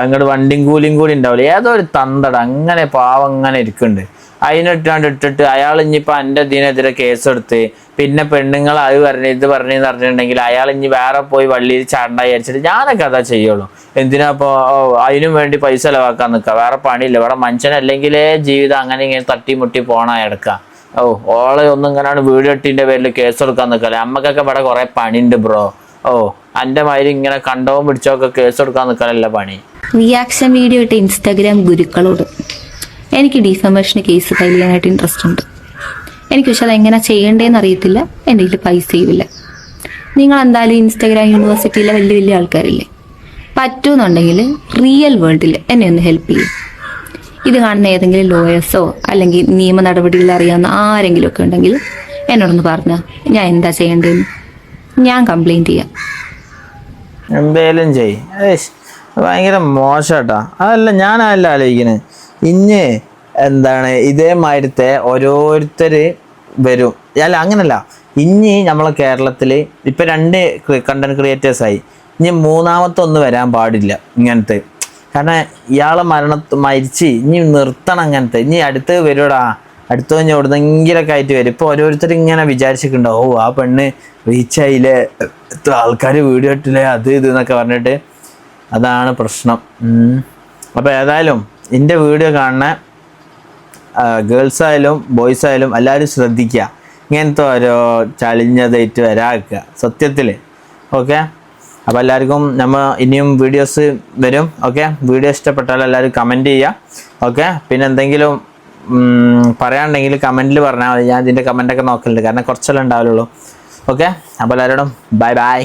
അങ്ങോട്ട് വണ്ടിയും കൂലിയും കൂടി ഉണ്ടാവില്ല? ഏതോ ഒരു തന്തട അങ്ങനെ പാവം അങ്ങനെ ഇരിക്കുന്നുണ്ട് അതിനിട്ടാണ്ട് ഇട്ടിട്ട് അയാൾ ഇനിയിപ്പോൾ എന്റെ ഇതിനെതിരെ കേസെടുത്ത്. പിന്നെ പെണ്ണുങ്ങൾ അത് പറഞ്ഞു ഇത് പറഞ്ഞു എന്ന് പറഞ്ഞിട്ടുണ്ടെങ്കിൽ അയാൾ ഇനി വേറെ പോയി വള്ളിയിൽ ചാണ്ട വിചാരിച്ചിട്ട് ഞാനൊക്കെ അതാ ചെയ്യുള്ളൂ. എന്തിനാ ഇപ്പോൾ അതിനും വേണ്ടി പൈസ ചിലവാക്കാൻ നിൽക്കുക. വേറെ പണിയില്ല. വേറെ മനുഷ്യനല്ലെങ്കിലേ ജീവിതം അങ്ങനെ ഇങ്ങനെ തട്ടിമുട്ടി പോണ എടുക്കുക. ഓ ഓളെ ഒന്നും ഇങ്ങനെയാണ് വീട് കെട്ടിന്റെ പേരിൽ കേസ് എടുക്കാൻ നിൽക്കല്ലേ? അമ്മക്കൊക്കെ ഇവിടെ കുറേ പണിയുണ്ട് ബ്രോ. ഓ എന്റെ മാതിരി ഇങ്ങനെ കണ്ടവും പിടിച്ചോ ഒക്കെ കേസ് എടുക്കാൻ നിൽക്കാനല്ല പണി. റിയാക്ഷൻ വീഡിയോ ഇട്ട് ഇൻസ്റ്റാഗ്രാം ഗുരുക്കളോട്. എനിക്ക് ഡിഫമേഷന് കേസ് ഫയൽ ചെയ്യാനായിട്ട് ഇൻട്രസ്റ്റ് ഉണ്ട്. എനിക്ക് പക്ഷെ അതെങ്ങനെ ചെയ്യേണ്ടതെന്ന് അറിയത്തില്ല. എന്റെ കയ്യിൽ ചെയ്യില്ല നിങ്ങൾ എന്തായാലും ഇൻസ്റ്റാഗ്രാം യൂണിവേഴ്സിറ്റിയിലെ വലിയ വലിയ ആൾക്കാരില്ലേ? പറ്റുമെന്നുണ്ടെങ്കിൽ റിയൽ വേൾഡിൽ എന്നെ ഒന്ന് ഹെൽപ്പ് ചെയ്യും. ഇത് കാണുന്ന ഏതെങ്കിലും ലോയേഴ്സോ അല്ലെങ്കിൽ നിയമ നടപടികൾ അറിയാവുന്ന ആരെങ്കിലും ഒക്കെ ഉണ്ടെങ്കിൽ എന്നോടൊന്ന് പറഞ്ഞാൽ ഞാൻ എന്താ ചെയ്യേണ്ടതെന്ന് ഞാൻ കംപ്ലൈന്റ് ചെയ്യാം. എന്തേലും ചെയ് ഭയങ്കര മോശട്ടാ. അതല്ല ഞാനല്ല ആലോചിക്കുന്നത് ഇഞ്ഞ് എന്താണ് ഇതേമാതിരത്തെ ഓരോരുത്തര് വരും. അല്ല അങ്ങനല്ല. ഇനി നമ്മളെ കേരളത്തിൽ ഇപ്പം രണ്ട് കണ്ടന്റ് ക്രിയേറ്റേഴ്സായി ഇനി മൂന്നാമത്തെ ഒന്ന് വരാൻ പാടില്ല ഇങ്ങനത്തെ. കാരണം ഇയാളെ മരണ മരിച്ച് ഇനി നിർത്തണം അങ്ങനത്തെ. ഇനി അടുത്ത് വരുടാ അടുത്ത് കഴിഞ്ഞ് എവിടുന്നെങ്കിലൊക്കെ ആയിട്ട് വരും. ഇപ്പോൾ ഓരോരുത്തർ ഇങ്ങനെ വിചാരിച്ചിട്ടുണ്ടാവും. ഓ ആ പെണ്ണ് റീച്ചായില്ലേ എത്ര ആൾക്കാർ വീഡിയോ ഇട്ടില്ലേ? അത് ഇത് എന്നൊക്കെ പറഞ്ഞിട്ട് അതാണ് പ്രശ്നം. അപ്പോൾ ഏതായാലും എന്റെ വീഡിയോ കാണുന്ന ഗേൾസ് ആയാലും ബോയ്സ് ആയാലും എല്ലാവരും ശ്രദ്ധിക്കുക. ഇങ്ങനത്തെ ഓരോ ചളിഞ്ഞതായിട്ട് വരാക്കുക സത്യത്തിൽ. ഓക്കെ? അപ്പോൾ എല്ലാവർക്കും നമ്മൾ ഇനിയും വീഡിയോസ് വരും ഓക്കെ? വീഡിയോ ഇഷ്ടപ്പെട്ടാൽ എല്ലാവരും കമന്റ് ചെയ്യുക ഓക്കെ? പിന്നെ എന്തെങ്കിലും പറയാനുണ്ടെങ്കിൽ കമന്റിൽ പറഞ്ഞാൽ മതി. ഞാൻ ഇതിന്റെ കമന്റൊക്കെ നോക്കലുണ്ട് കാരണം കുറച്ചെല്ലാം ഉണ്ടാവുള്ളൂ. ഓക്കെ? അപ്പോൾ എല്ലാവരോടും ബൈ ബൈ